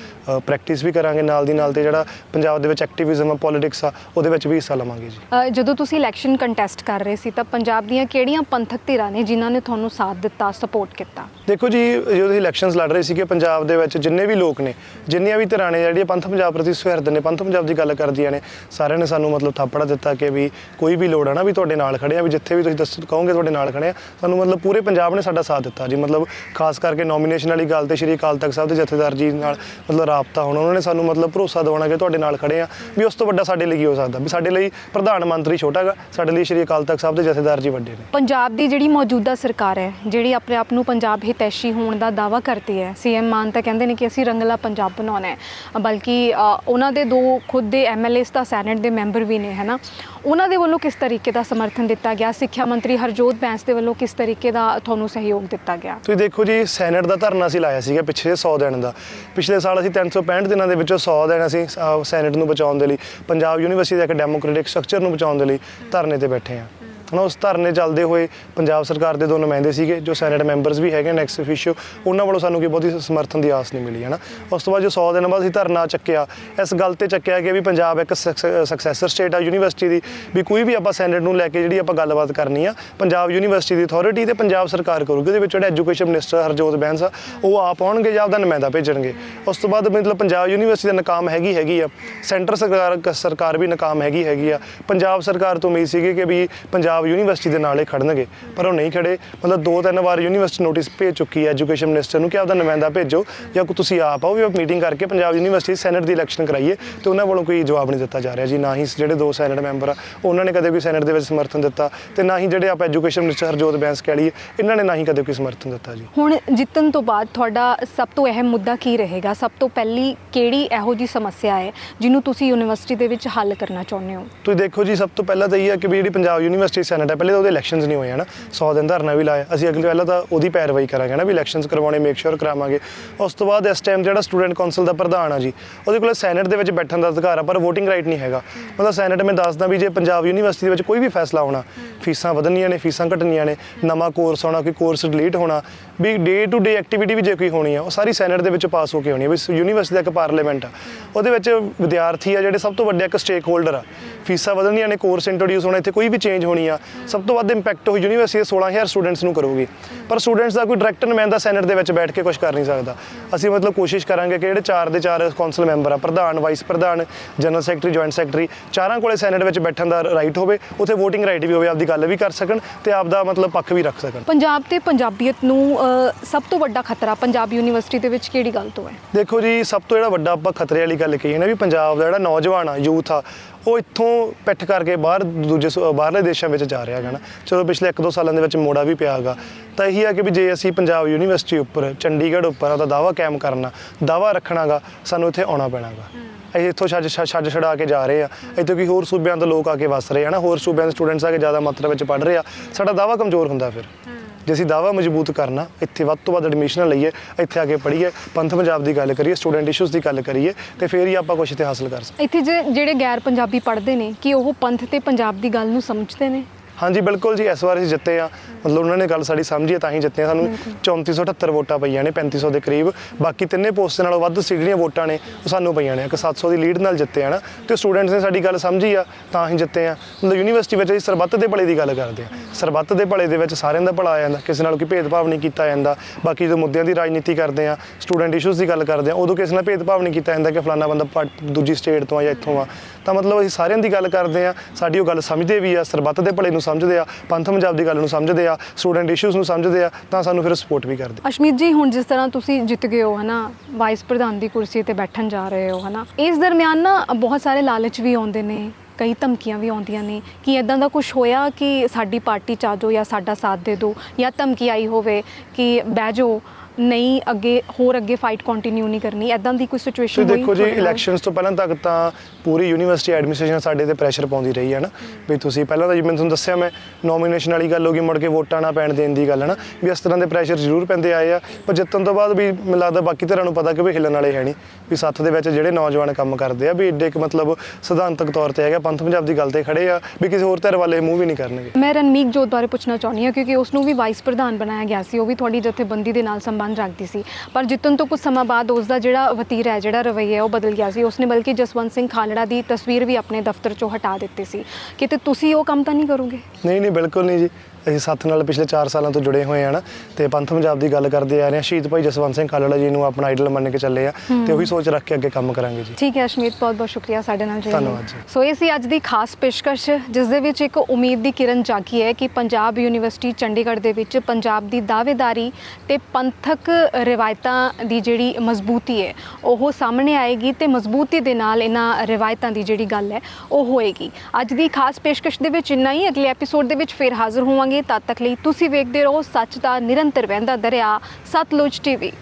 ਪ੍ਰੈਕਟਿਸ ਵੀ ਕਰਾਂਗੇ ਨਾਲ ਦੀ ਨਾਲ ਤੇ ਜਿਹੜਾ ਪੰਜਾਬ ਦੇ ਵਿੱਚ ਐਕਟਿਵਿਜ਼ਮ ਆ ਪੋਲਿਟਿਕਸ ਆ ਉਹਦੇ ਵਿੱਚ ਵੀ ਹਿੱਸਾ ਲਵਾਂਗੇ ਜੀ। ਅ, ਜਦੋਂ ਤੁਸੀਂ ਇਲੈਕਸ਼ਨ ਕੰਟੈਸਟ ਕਰ ਰਹੇ ਸੀ ਤਾਂ ਪੰਜਾਬ ਦੀਆਂ ਕਿਹੜੀਆਂ ਪੰਥਕ ਧਿਰਾਂ ਨੇ ਜਿਨ੍ਹਾਂ ਨੇ ਤੁਹਾਨੂੰ ਸਾਥ ਦਿੱਤਾ ਸਪੋਰਟ ਕੀਤਾ? ਦੇਖੋ ਜੀ ਜਦੋਂ ਅਸੀਂ ਇਲੈਕਸ਼ਨਸ ਲੜ ਰਹੇ ਸੀਗੇ ਪੰਜਾਬ ਦੇ ਵਿੱਚ ਜਿੰਨੇ ਵੀ ਲੋਕ ਨੇ ਜਿੰਨੀਆਂ ਵੀ ਧਿਰਾਂ ਨੇ ਜਿਹੜੀਆਂ ਪੰਥ ਪੰਜਾਬ ਪ੍ਰਤੀ ਸੁਹਿਰਦ ਨੇ ਪੰਥ ਪੰਜਾਬ ਦੀ ਗੱਲ ਕਰਦੀਆਂ ਨੇ ਸਾਰਿਆਂ ਨੇ ਸਾਨੂੰ ਮਤਲਬ ਥਾਪੜਾ ਦਿੱਤਾ ਕਿ ਵੀ ਕੋਈ ਵੀ ਲੋੜ ਹੈ ਨਾ ਵੀ ਤੁਹਾਡੇ ਨਾਲ ਖੜੇ ਆ ਵੀ ਜਿੱਥੇ ਵੀ ਤੁਸੀਂ ਦੱਸ ਕਹੋਗੇ ਤੁਹਾਡੇ ਨਾਲ ਖੜੇ ਆ ਸਾਨੂੰ ਮਤਲਬ ਪੂਰੇ ਪੰਜਾਬ ਨੇ ਸਾਡਾ ਸਾਥ ਦਿੱਤਾ ਜੀ। ਮਤਲਬ ਖਾਸ ਕਰਕੇ ਨੋਮੀਨੇਸ਼ਨ ਵਾਲੀ ਗੱਲ ਤੇ ਸ਼੍ਰੀ ਅਕਾਲ ਤਖਤ ਸਾਹਿਬ ਦੇ ਜਥੇਦਾਰ ਜੀ ਨਾਲ ਮਤਲਬ ਰਾਬਤਾ ਹੋਣਾ, ਉਹਨਾਂ ਨੇ ਸਾਨੂੰ ਮਤਲਬ ਭਰੋਸਾ ਦਿਵਾਉਣਾ ਕਿ ਤੁਹਾਡੇ ਨਾਲ ਖੜੇ ਆ ਵੀ ਉਸ ਤੋਂ ਵੱਡਾ ਸਾਡੇ ਲਈ ਕੀ ਹੋ ਸਕਦਾ, ਵੀ ਸਾਡੇ ਲਈ ਪ੍ਰਧਾਨ ਮੰਤਰੀ ਛੋਟਾ ਸਾਡੇ ਲਈ ਸ਼੍ਰੀ ਅਕਾਲ ਤਖਤ ਸਾਹਿਬ ਦੇ ਜਥੇਦਾਰ ਜੀ ਵੱਡੇ ਨੇ। ਪੰਜਾਬ ਦੀ ਜਿਹੜੀ ਮੌਜੂਦਾ ਸਰਕਾਰ ਹੈ, ਜਿਹੜੀ ਆਪਣੇ ਆਪ ਨੂੰ ਪੰਜਾਬ ਹਿਤੈਸ਼ੀ ਹੋਣ ਦਾ ਦਾਵਾ ਕਰਦੀ ਹੈ, ਸੀਐਮ ਮਾਨ ਤਾਂ ਕਹਿੰਦੇ ਨੇ ਕਿ ਅਸੀਂ ਰੰਗਲਾ ਪੰਜਾਬ ਬਣਾਉਣਾ ਹੈ। ਬਲਕਿ ਉਹਨਾਂ ਦੇ ਦੋ ਖੁਦ ਦੇ ਐਮਐਲਏਸ ਤਾਂ ਸੈਨੇਟ ਦੇ ਮੈਂਬਰ ਵੀ ਨੇ ਹਨਾ ਉਹਨਾਂ ਦੇ ਵੱਲੋਂ ਕਿਸ ਤਰੀਕੇ ਦਾ ਸਮਰਥਨ ਦਿੱਤਾ ਗਿਆ? ਸਿੱਖਿਆ ਮੰਤਰੀ ਹਰਜੋਤ ਬੈਂਸ ਦੇ ਵੱਲੋਂ ਕਿਸ ਤਰੀਕੇ ਦਾ ਤੁਹਾਨੂੰ ਸਹਿਯੋਗ ਦਿੱਤਾ ਗਿਆ? ਤੁਸੀਂ ਦੇਖੋ ਜੀ, ਸੈਨੇਟ ਦਾ ਧਰਨਾ ਅਸੀਂ ਲਾਇਆ ਸੀਗਾ ਪਿਛਲੇ 100 ਦਿਨ ਦਾ। ਪਿਛਲੇ ਸਾਲ ਅਸੀਂ 365 ਦਿਨਾਂ ਦੇ ਵਿੱਚੋਂ 100 ਦਿਨ ਅਸੀਂ ਸੈਨੇਟ ਨੂੰ ਬਚਾਉਣ ਦੇ ਲਈ, ਪੰਜਾਬ ਯੂਨੀਵਰਸਿਟੀ ਦਾ ਇੱਕ ਡੈਮੋਕ੍ਰੈਟਿਕ ਸਟਰਕਚਰ ਨੂੰ ਬਚਾਉਣ ਦੇ ਲਈ ਧਰਨੇ ਤੇ ਬੈਠੇ ਹਾਂ। ਹਨਾ ਉਸ ਧਰਨੇ ਚੱਲਦੇ ਹੋਏ ਪੰਜਾਬ ਸਰਕਾਰ ਦੇ ਦੋ ਨੁਮਾਇੰਦੇ ਸੀਗੇ, ਜੋ ਸੈਨੇਟ ਮੈਂਬਰਸ ਵੀ ਹੈਗੇ ਨੇ ਐਕਸ ਅਫੀਸ਼ੀਓ ਉਹਨਾਂ ਵੱਲੋਂ ਸਾਨੂੰ ਕੋਈ ਬਹੁਤੀ ਸਮਰਥਨ ਦੀ ਆਸ ਨਹੀਂ ਮਿਲੀ, ਹਨਾ? ਉਸ ਤੋਂ ਬਾਅਦ ਜੋ 100 ਦਿਨ ਬਾਅਦ ਅਸੀਂ ਧਰਨਾ ਚੱਕਿਆ, ਇਸ ਗੱਲ ਤੇ ਚੱਕਿਆ ਕਿ ਵੀ ਪੰਜਾਬ ਇੱਕ ਸਕਸੈਸਰ ਸਟੇਟ ਆ ਯੂਨੀਵਰਸਿਟੀ ਦੀ, ਵੀ ਕੋਈ ਵੀ ਆਪਾਂ ਸੈਨੇਟ ਨੂੰ ਲੈ ਕੇ ਜਿਹੜੀ ਆਪਾਂ ਗੱਲਬਾਤ ਕਰਨੀ ਆ, ਪੰਜਾਬ ਯੂਨੀਵਰਸਿਟੀ ਦੀ ਅਥਾਰਟੀ ਤੇ ਪੰਜਾਬ ਸਰਕਾਰ ਕਰੂਗੀ, ਉਹਦੇ ਵਿੱਚ ਜਿਹੜਾ ਐਜੂਕੇਸ਼ਨ ਮਿਨਿਸਟਰ ਹਰਜੋਤ ਬੈਂਸ ਆ ਉਹ ਆਪ ਆਉਣਗੇ ਜਾਂ ਉਹਦਾ ਨੁਮਾਇੰਦਾ ਭੇਜਣਗੇ। ਉਸ ਤੋਂ ਬਾਅਦ ਮਤਲਬ ਪੰਜਾਬ ਯੂਨੀਵਰਸਿਟੀ ਦਾ ਨਕਾਮ ਹੈਗੀ ਹੈਗੀ ਆ। ਸੈਂਟਰ ਸਰਕਾਰ ਸਰਕਾਰ ਵੀ ਨਕਾਮ ਹੈਗੀ ਹੈਗੀ ਆ। ਪੰਜਾਬ ਸਰਕਾਰ ਤੋਂ ਉਮੀਦ ਸੀਗੀ ਕਿ ਵੀ ਪੰਜਾਬ ਪੰਜਾਬ ਯੂਨੀਵਰਸਿਟੀ ਦੇ ਨਾਲ ਹੀ ਖੜਨਗੇ ਪਰ ਉਹ ਨਹੀਂ ਖੜੇ। ਮਤਲਬ ਦੋ ਤਿੰਨ ਵਾਰ ਯੂਨੀਵਰਸਿਟੀ ਨੋਟਿਸ ਭੇਜ ਚੁੱਕੀ ਹੈ ਐਜੂਕੇਸ਼ਨ ਮਿਨਿਸਟਰ ਨੂੰ ਕਿ ਆਪਦਾ ਨੁਮਾਇੰਦਾ ਭੇਜੋ ਜਾਂ ਕੋਈ ਤੁਸੀਂ ਆਪ ਆਓ ਵੀ ਮੀਟਿੰਗ ਕਰਕੇ ਪੰਜਾਬ ਯੂਨੀਵਰਸਿਟੀ ਸੈਨੇਟ ਦੀ ਇਲੈਕਸ਼ਨ ਕਰਾਈਏ ਤੇ ਉਹਨਾਂ ਵੱਲੋਂ ਕੋਈ ਜਵਾਬ ਨਹੀਂ ਦਿੱਤਾ ਜਾ ਰਿਹਾ ਜੀ ਨਾ ਹੀ ਜਿਹੜੇ ਦੋ ਸੈਨੇਟ ਮੈਂਬਰ ਆ ਉਹਨਾਂ ਨੇ ਕਦੇ ਵੀ ਸੈਨੇਟ ਦੇ ਵਿੱਚ ਸਮਰਥਨ ਦਿੱਤਾ ਤੇ ਨਾ ਹੀ ਜਿਹੜੇ ਆਪਾਂ ਐਜੂਕੇਸ਼ਨ ਮਿਨਿਸਟਰ ਹਰਜੋਤ ਬੈਂਸ ਕਹਿ ਲਈਏ ਇਹਨਾਂ ਨੇ ਨਾ ਹੀ ਕਦੇ ਕੋਈ ਸਮਰਥਨ ਦਿੱਤਾ ਜੀ। ਹੁਣ ਜਿੱਤਣ ਤੋਂ ਬਾਅਦ ਤੁਹਾਡਾ ਸਭ ਤੋਂ ਅਹਿਮ ਮੁੱਦਾ ਕੀ ਰਹੇਗਾ? ਸਭ ਤੋਂ ਪਹਿਲੀ ਕਿਹੜੀ ਇਹੋ ਜੀ ਸਮੱਸਿਆ ਹੈ ਜਿਹਨੂੰ ਤੁਸੀਂ ਯੂਨੀਵਰਸਿਟੀ ਦੇ ਵਿੱਚ ਹੱਲ ਕਰਨਾ ਚਾਹੁੰਦੇ ਹੋ? ਤੁਸੀਂ ਦੇਖੋ ਜੀ ਸਭ ਤੋਂ ਪਹਿਲਾਂ ਤਾਂ ਇਹ ਹੈ ਕਿ ਵੀ ਜਿਹੜੀ ਪੰਜਾਬ ਯੂਨੀਵਰਸਿਟੀ ਸੈਨੇਟ ਹੈ ਪਹਿਲੇ ਤਾਂ ਉਹਦੇ ਇਲੈਕਸ਼ਨਸ ਨਹੀਂ ਹੋਏ, ਹਨ? 100 ਦਿਨ ਧਰਨਾ ਵੀ ਲਾਇਆ। ਅਸੀਂ ਅਗਲੇ ਪਹਿਲਾਂ ਤਾਂ ਉਹਦੀ ਪੈਰਵਾਈ ਕਰਾਂਗੇ ਨਾ ਵੀ ਇਲੈਕਸ਼ਨਸ ਕਰਵਾਉਣੇ ਮੇਕ ਸ਼ੋਰ ਕਰਾਵਾਂਗੇ। ਉਸ ਤੋਂ ਬਾਅਦ ਇਸ ਟਾਈਮ ਜਿਹੜਾ ਸਟੂਡੈਂਟ ਕਾਉਂਸਲ ਦਾ ਪ੍ਰਧਾਨ ਆ ਜੀ, ਉਹਦੇ ਕੋਲ ਸੈਨੇਟ ਦੇ ਵਿੱਚ ਬੈਠਣ ਦਾ ਅਧਿਕਾਰ ਆ, ਪਰ VOTING ਰਾਈਟ ਨਹੀਂ ਹੈਗਾ। ਮਤਲਬ ਸੈਨੇਟ ਮੈਂ ਦੱਸਦਾ ਵੀ ਜੇ ਪੰਜਾਬ ਯੂਨੀਵਰਸਿਟੀ ਦੇ ਵਿੱਚ ਕੋਈ ਵੀ ਫੈਸਲਾ ਹੋਣਾ, ਫੀਸਾਂ ਵਧਣੀਆਂ ਨੇ, ਫੀਸਾਂ ਘਟਣੀਆਂ ਨੇ, ਨਵਾਂ ਕੋਰਸ ਆਉਣਾ, ਕੋਈ ਕੋਰਸ ਡਿਲੀਟ ਹੋਣਾ ਵੀ ਡੇ ਟੂ ਡੇ ਐਕਟੀਵਿਟੀ ਵੀ ਜੇ ਕੋਈ ਹੋਣੀ ਆ, ਉਹ ਸਾਰੀ ਸੈਨੇਟ ਦੇ ਵਿੱਚ ਪਾਸ ਹੋ ਕੇ ਹੋਣੀ ਆ, ਵੀ ਯੂਨੀਵਰਸਿਟੀ ਦਾ ਇੱਕ ਪਾਰਲੀਮੈਂਟ ਆ। ਉਹਦੇ ਵਿੱਚ ਵਿਦਿਆਰਥੀ ਆ ਜਿਹੜੇ ਸਭ ਤੋਂ ਵੱਡਾ ਇੱਕ ਸਟੇਕ ਹੋਲਡਰ ਆ। ਫੀਸਾਂ ਵਧਣੀਆਂ ਨੇ ਕੋਰਸ ਇੰਟਰੋਡਿਊਸ ਹੋਣਾ, ਇੱਥੇ ਕੋਈ ਵੀ ਚੇਂਜ ਹੋਣੀ ਆ, ਸਭ ਤੋਂ ਵੱਧ ਇੰਪੈਕਟ ਉਹ ਯੂਨੀਵਰਸਿਟੀ ਦੇ 16000 ਸਟੂਡੈਂਟਸ ਨੂੰ ਕਰੂਗੀ। ਪਰ ਸਟੂਡੈਂਟਸ ਦਾ ਕੋਈ ਡਾਇਰੈਕਟ ਨੁਮਾਇੰਦਾ ਸੈਨੇਟ ਦੇ ਵਿੱਚ ਬੈਠ ਕੇ ਕੁਝ ਕਰ ਨਹੀਂ ਸਕਦਾ। ਅਸੀਂ ਮਤਲਬ ਕੋਸ਼ਿਸ਼ ਕਰਾਂਗੇ ਕਿ ਜਿਹੜੇ ਚਾਰ ਦੇ ਚਾਰ ਕੌਂਸਲ ਮੈਂਬਰ ਆ, ਪ੍ਰਧਾਨ ਵਾਈਸ ਪ੍ਰਧਾਨ ਜਨਰਲ ਸੈਕਟਰੀ ਜੁਆਇੰਟ ਸੈਕਟਰੀ ਚਾਰਾਂ ਕੋਲੇ ਸੈਨੇਟ ਵਿੱਚ ਬੈਠਣ ਦਾ ਰਾਈਟ ਹੋਵੇ, ਉੱਥੇ VOTING ਰਾਈਟ ਵੀ ਹੋਵੇ, ਆਪਦੀ ਗੱਲ ਵੀ ਕਰ ਸਕਣ ਤੇ ਆਪਦਾ ਮਤਲਬ ਪੱਖ ਵੀ ਰੱਖ ਸਕਣ। ਪੰਜਾਬ ਤੇ ਪੰਜਾਬੀਅਤ ਨੂੰ ਸਭ ਤੋਂ ਵੱਡਾ ਖਤਰਾ ਪੰਜਾਬ ਯੂਨੀਵਰਸਿਟੀ ਦੇ ਵਿੱਚ ਕਿਹੜੀ ਗੱਲ ਤੋਂ ਹੈ? ਦੇਖੋ ਜੀ ਸਭ ਤੋਂ ਜਿਹੜਾ ਵੱਡਾ ਆਪਾਂ ਖਤਰੇ ਵਾਲੀ ਗੱਲ ਕਹੀ ਹੈ ਨਾ ਵੀ ਪੰਜਾਬ ਦਾ ਜਿਹੜਾ ਨੌਜਵਾਨ ਆ ਯੂਥ ਆ ਉਹ ਇੱਥੋਂ ਪਿੱਠ ਕਰਕੇ ਬਾਹਰ ਦੂਜੇ ਸ- ਬਾਹਰਲੇ ਦੇਸ਼ਾਂ ਵਿੱਚ ਜਾ ਰਿਹਾ ਹੈਗਾ ਨਾ। ਚਲੋ ਪਿਛਲੇ 1-2 ਸਾਲਾਂ ਦੇ ਵਿੱਚ ਮੋੜਾ ਵੀ ਪਿਆ ਹੈਗਾ। ਤਾਂ ਇਹੀ ਆ ਕਿ ਵੀ ਜੇ ਅਸੀਂ ਪੰਜਾਬ ਯੂਨੀਵਰਸਿਟੀ ਉੱਪਰ ਚੰਡੀਗੜ੍ਹ ਉੱਪਰ ਉਹਦਾ ਦਾਵਾ ਕਾਇਮ ਕਰਨਾ ਦਾਵਾ ਰੱਖਣਾਗਾ ਸਾਨੂੰ ਇੱਥੇ ਆਉਣਾ ਪੈਣਾਗਾ ਅਸੀਂ ਇੱਥੋਂ ਛੱਜ ਛੱਜ ਛੱਜ ਛਡਾ ਕੇ ਜਾ ਰਹੇ ਆ। ਇੱਥੇ ਕੋਈ ਹੋਰ ਸੂਬਿਆਂ ਤੋਂ ਲੋਕ ਆ ਕੇ ਵਸ ਰਹੇ ਆ ਨਾ ਹੋਰ ਸੂਬਿਆਂ ਦੇ ਸਟੂਡੈਂਟਸ ਆ ਕੇ ਜ਼ਿਆਦਾ ਮਾਤਰਾ ਵਿੱਚ ਪੜ੍ਹ ਰਹੇ ਆ। ਸਾਡਾ ਦਾਵਾ ਕਮਜ਼ੋਰ ਹੁੰਦਾ ਫਿਰ। ਜੇ ਅਸੀਂ ਦਾਵਾ ਮਜ਼ਬੂਤ ਕਰਨਾ, ਇੱਥੇ ਵੱਧ ਤੋਂ ਵੱਧ ਐਡਮਿਸ਼ਨਾਂ ਲਈਏ, ਇੱਥੇ ਆ ਕੇ ਪੜ੍ਹੀਏ, ਪੰਥ ਪੰਜਾਬ ਦੀ ਗੱਲ ਕਰੀਏ ਸਟੂਡੈਂਟ ਇਸ਼ੂਜ਼ ਦੀ ਗੱਲ ਕਰੀਏ, ਤੇ ਫਿਰ ਹੀ ਆਪਾਂ ਕੁਝ ਇੱਥੇ ਹਾਸਲ ਕਰ ਸਕਦੇ ਇੱਥੇ ਜੇ ਜਿਹੜੇ ਗੈਰ ਪੰਜਾਬੀ ਪੜ੍ਹਦੇ ਨੇ, ਕਿ ਉਹ ਪੰਥ ਤੇ ਪੰਜਾਬ ਦੀ ਗੱਲ ਨੂੰ ਸਮਝਦੇ ਨੇ? ਹਾਂਜੀ ਬਿਲਕੁਲ ਜੀ ਇਸ ਵਾਰ ਅਸੀਂ ਜਿੱਤੇ ਆ ਮਤਲਬ ਉਹਨਾਂ ਨੇ ਗੱਲ ਸਾਡੀ ਸਮਝੀ ਹੈ ਤਾਂ ਹੀ ਜਿੱਤੇ ਆ ਸਾਨੂੰ 3478 ਵੋਟਾਂ ਪਈਆਂ ਨੇ 3500 ਦੇ ਕਰੀਬ। ਬਾਕੀ ਤਿੰਨੇ ਪੋਸਟ ਨਾਲੋਂ ਵੱਧ ਸੀ ਜਿਹੜੀਆਂ ਵੋਟਾਂ ਨੇ ਉਹ ਸਾਨੂੰ ਪਈਆਂ ਨੇ। ਇੱਕ 700 ਦੀ ਲੀਡ ਨਾਲ ਜਿੱਤੇ ਆ ਨਾ ਤੇ ਸਟੂਡੈਂਟਸ ਨੇ ਸਾਡੀ ਗੱਲ ਸਮਝੀ ਆ ਤਾਂ ਹੀ ਜਿੱਤੇ ਆ ਮਤਲਬ ਯੂਨੀਵਰਸਿਟੀ ਵਿੱਚ ਅਸੀਂ ਸਰਬੱਤ ਦੇ ਭਲੇ ਦੀ ਗੱਲ ਕਰਦੇ ਆ ਸਰਬੱਤ ਦੇ ਭਲੇ ਦੇ ਵਿੱਚ ਸਾਰਿਆਂ ਦਾ ਭਲਾ ਆ ਜਾਂਦਾ ਕਿਸੇ ਨਾਲ ਕੋਈ ਭੇਦਭਾਵ ਨਹੀਂ ਕੀਤਾ ਜਾਂਦਾ। ਬਾਕੀ ਜਦੋਂ ਮੁੱਦਿਆਂ ਦੀ ਰਾਜਨੀਤੀ ਕਰਦੇ ਆ ਸਟੂਡੈਂਟ ਇਸ਼ੂਜ਼ ਦੀ ਗੱਲ ਕਰਦੇ ਆ ਉਦੋਂ ਕਿਸੇ ਨਾਲ ਭੇਦਭਾਵ ਨਹੀਂ ਕੀਤਾ ਜਾਂਦਾ ਕਿ ਫਲਾਣਾ ਬੰਦਾ ਦੂਜੀ ਸਟੇਟ ਤੋਂ ਆ ਜਾਂ ਇੱਥੋਂ ਆ। ਤਾਂ ਮਤਲਬ ਅਸੀਂ ਸਾਰਿਆਂ ਦੀ ਗੱਲ ਕਰਦੇ ਆ ਸਾਡੀ ਉਹ ਗੱਲ ਸਮਝਦੇ ਵੀ ਆ, ਸਰਬੱਤ ਦੇ ਭਲੇ ਨੂੰ ਸਮਝਦੇ ਆ, ਪੰਥ ਪੰਜਾਬ ਦੀ ਗੱਲ ਨੂੰ ਸਮਝਦੇ ਆ ਸਟੂਡੈਂਟ ਇਸ਼ੂਜ਼ ਨੂੰ ਸਮਝਦੇ ਆ, ਤਾਂ ਸਾਨੂੰ ਫਿਰ ਸਪੋਰਟ ਵੀ ਕਰਦੇ। ਅਸ਼ਮੀਤ ਜੀ, ਹੁਣ ਜਿਸ ਤਰ੍ਹਾਂ ਤੁਸੀਂ ਜਿੱਤ ਗਏ ਹੋ, ਹਨਾ ਵਾਈਸ ਪ੍ਰਧਾਨ ਦੀ ਕੁਰਸੀ ਤੇ ਬੈਠਣ ਜਾ ਰਹੇ ਹੋ, ਹਨਾ, ਇਸ ਦਰਮਿਆਨ ਨਾ ਬਹੁਤ ਸਾਰੇ ਲਾਲਚ ਵੀ ਆਉਂਦੇ ਨੇ, ਕਈ ਧਮਕੀਆਂ ਵੀ ਆਉਂਦੀਆਂ ਨੇ, ਕਿ ਇਦਾਂ ਦਾ ਕੁਝ ਹੋਇਆ ਕਿ ਸਾਡੀ ਪਾਰਟੀ ਚ ਆ ਜਾਓ ਜਾਂ ਸਾਡਾ ਸਾਥ ਦੇ ਦਿਓ ਜਾਂ ਧਮਕੀ ਆਈ ਹੋਵੇ ਕਿ ਬਹਿ ਜਾਓ ਨਹੀਂ ਅੱਗੇ ਹੋਰ ਅੱਗੇ ਫਾਈਟ ਕੰਟੀਨਿਊ ਨਹੀਂ ਕਰਨੀ ਇਦਾਂ ਦੀ ਕੋਈ ਸਿਚੁਏਸ਼ਨ ਹੋਈ ਦੇਖੋ ਜੀ? ਇਲੈਕਸ਼ਨਸ ਤੋਂ ਪਹਿਲਾਂ ਤੱਕ ਤਾਂ ਪੂਰੀ ਯੂਨੀਵਰਸਿਟੀ ਐਡਮਿਨਿਸਟ੍ਰੇਸ਼ਨ ਸਾਡੇ ਤੇ ਪ੍ਰੈਸ਼ਰ ਪਾਉਂਦੀ ਰਹੀ ਹੈ ਨਾ। ਵੀ ਤੁਸੀਂ ਪਹਿਲਾਂ ਤਾਂ ਜਿਵੇਂ ਤੁਹਾਨੂੰ ਦੱਸਿਆ ਮੈਂ ਨੋਮੀਨੇਸ਼ਨ ਵਾਲੀ ਗੱਲ ਹੋ ਗਈ ਮੁੜ ਕੇ ਵੋਟਾਂ ਨਾ ਪੈਣ ਦੇਣ ਦੀ ਗੱਲ ਹੈ ਨਾ। ਵੀ ਇਸ ਤਰ੍ਹਾਂ ਦੇ ਪ੍ਰੈਸ਼ਰ ਜ਼ਰੂਰ ਪੈਂਦੇ ਆਏ ਆ। ਪਰ ਜਿੱਤਣ ਤੋਂ ਬਾਅਦ ਵੀ ਮੈਨੂੰ ਲੱਗਦਾ ਬਾਕੀ ਧਿਰਾਂ ਨੂੰ ਪਤਾ ਕਿ ਵੀ ਹਿੱਲਣ ਵਾਲੇ ਹੈ ਨਹੀਂ। ਵੀ ਸੱਥ ਦੇ ਵਿੱਚ ਜਿਹੜੇ ਨੌਜਵਾਨ ਕੰਮ ਕਰਦੇ ਆ ਵੀ ਏਡੇ ਇੱਕ ਮਤਲਬ ਸਿਧਾਂਤਕ ਤੌਰ ਤੇ ਹੈਗਾ ਪੰਥ ਪੰਜਾਬ ਦੀ ਗੱਲ ਤੇ ਖੜੇ ਆ ਵੀ ਕਿਸੇ ਹੋਰ ਧਿਰ ਵਾਲੇ ਮੂੰਹ ਵੀ ਨਹੀਂ ਕਰਨਗੇ। ਮੈਂ ਰਣਮੀਕ ਜੋਤ ਬਾਰੇ ਪੁੱਛਣਾ ਚਾਹੁੰਦੀ ਹਾਂ ਕਿਉਂਕਿ ਉਸ ਨੂੰ ਵੀ ਵਾਈਸ ਪ੍ਰਧਾਨ ਬਣਾਇਆ ਗਿਆ ਸੀ ਉਹ ਵੀ ਤੁਹਾਡੀ ਜਥੇਬੰਦੀ ਦੇ ਨਾਲ ਸੰਬੰਧ ਰੱਖਦੀ ਸੀ। ਪਰ ਜਿੱਤਣ ਤੋਂ ਕੁਝ ਸਮਾਂ ਬਾਅਦ ਉਸ ਦਾ ਜਿਹੜਾ ਵਤੀਰਾ ਹੈ, ਜਿਹੜਾ ਰਵੱਈਆ ਉਹ ਬਦਲ ਗਿਆ ਸੀ। ਉਸਨੇ ਬਲਕਿ ਜਸਵੰਤ ਸਿੰਘ ਖਾਲੜਾ ਦੀ ਤਸਵੀਰ ਵੀ ਆਪਣੇ ਦਫ਼ਤਰ ਚੋਂ ਹਟਾ ਦਿੱਤੀ ਸੀ। ਕਿਤੇ ਤੁਸੀਂ ਉਹ ਕੰਮ ਤਾਂ ਨਹੀਂ ਕਰੋਗੇ? ਨਹੀਂ ਨਹੀਂ, ਬਿਲਕੁਲ ਨਹੀਂ ਜੀ। ਅਸੀਂ ਸੱਥ ਨਾਲ ਪਿਛਲੇ 4 ਸਾਲਾਂ ਤੋਂ ਜੁੜੇ ਹੋਏ ਆ ਨਾ ਤੇ ਪੰਥ ਪੰਜਾਬ ਦੀ ਗੱਲ ਕਰਦੇ ਆ ਰਹੇ ਹਾਂ। ਸ਼ਹੀਦ ਭਾਈ ਜਸਵੰਤ ਸਿੰਘ ਖਾਲੜਾ ਜੀ ਨੂੰ ਆਪਣਾ ਆਈਡਲ ਮੰਨ ਕੇ ਚੱਲੇ ਆ ਤੇ ਉਹੀ ਸੋਚ ਰੱਖ ਕੇ ਅੱਗੇ ਕੰਮ ਕਰਾਂਗੇ ਜੀ। ਠੀਕ ਹੈ ਅਸ਼ਮੀਤ ਬਹੁਤ ਬਹੁਤ ਸ਼ੁਕਰੀਆ ਸਾਡੇ ਨਾਲ ਜੁੜਨ ਲਈ ਧੰਨਵਾਦ ਜੀ। ਸੋ ਇਹ ਸੀ ਅੱਜ ਦੀ ਖਾਸ ਪੇਸ਼ਕਸ਼ ਜਿਸ ਦੇ ਵਿੱਚ ਇੱਕ ਉਮੀਦ ਦੀ ਕਿਰਨ ਜਾਗੀ ਹੈ ਕਿ ਪੰਜਾਬ ਯੂਨੀਵਰਸਿਟੀ ਚੰਡੀਗੜ੍ਹ ਦੇ ਵਿੱਚ ਪੰਜਾਬ ਦੀ ਦਾਅਵੇਦਾਰੀ ਤੇ ਪੰਥਕ ਰਿਵਾਇਤਾਂ ਦੀ ਜਿਹੜੀ ਮਜ਼ਬੂਤੀ ਹੈ ਉਹ ਸਾਹਮਣੇ ਆਏਗੀ ਤੇ ਮਜ਼ਬੂਤੀ ਦੇ ਨਾਲ ਇਹਨਾਂ ਰਿਵਾਇਤਾਂ ਦੀ ਜਿਹੜੀ ਗੱਲ ਹੈ ਉਹ ਹੋਏਗੀ। ਅੱਜ ਦੀ ਖਾਸ ਪੇਸ਼ਕਸ਼ ਦੇ ਵਿੱਚ ਇੰਨਾ ਹੀ ਅਗਲੇ ਐਪੀਸੋਡ ਦੇ ਵਿੱਚ ਫਿਰ ਹਾਜ਼ਰ ਹੋਵਾਂਗੇ। ਤਦ ਤੱਕ ਲਈ ਤੁਸੀਂ ਵੇਖਦੇ ਰਹੋ। ਸੱਚ ਦਾ ਨਿਰੰਤਰ ਵਹਿੰਦਾ ਦਰਿਆ ਸਤਲੁਜ ਟੀਵੀ।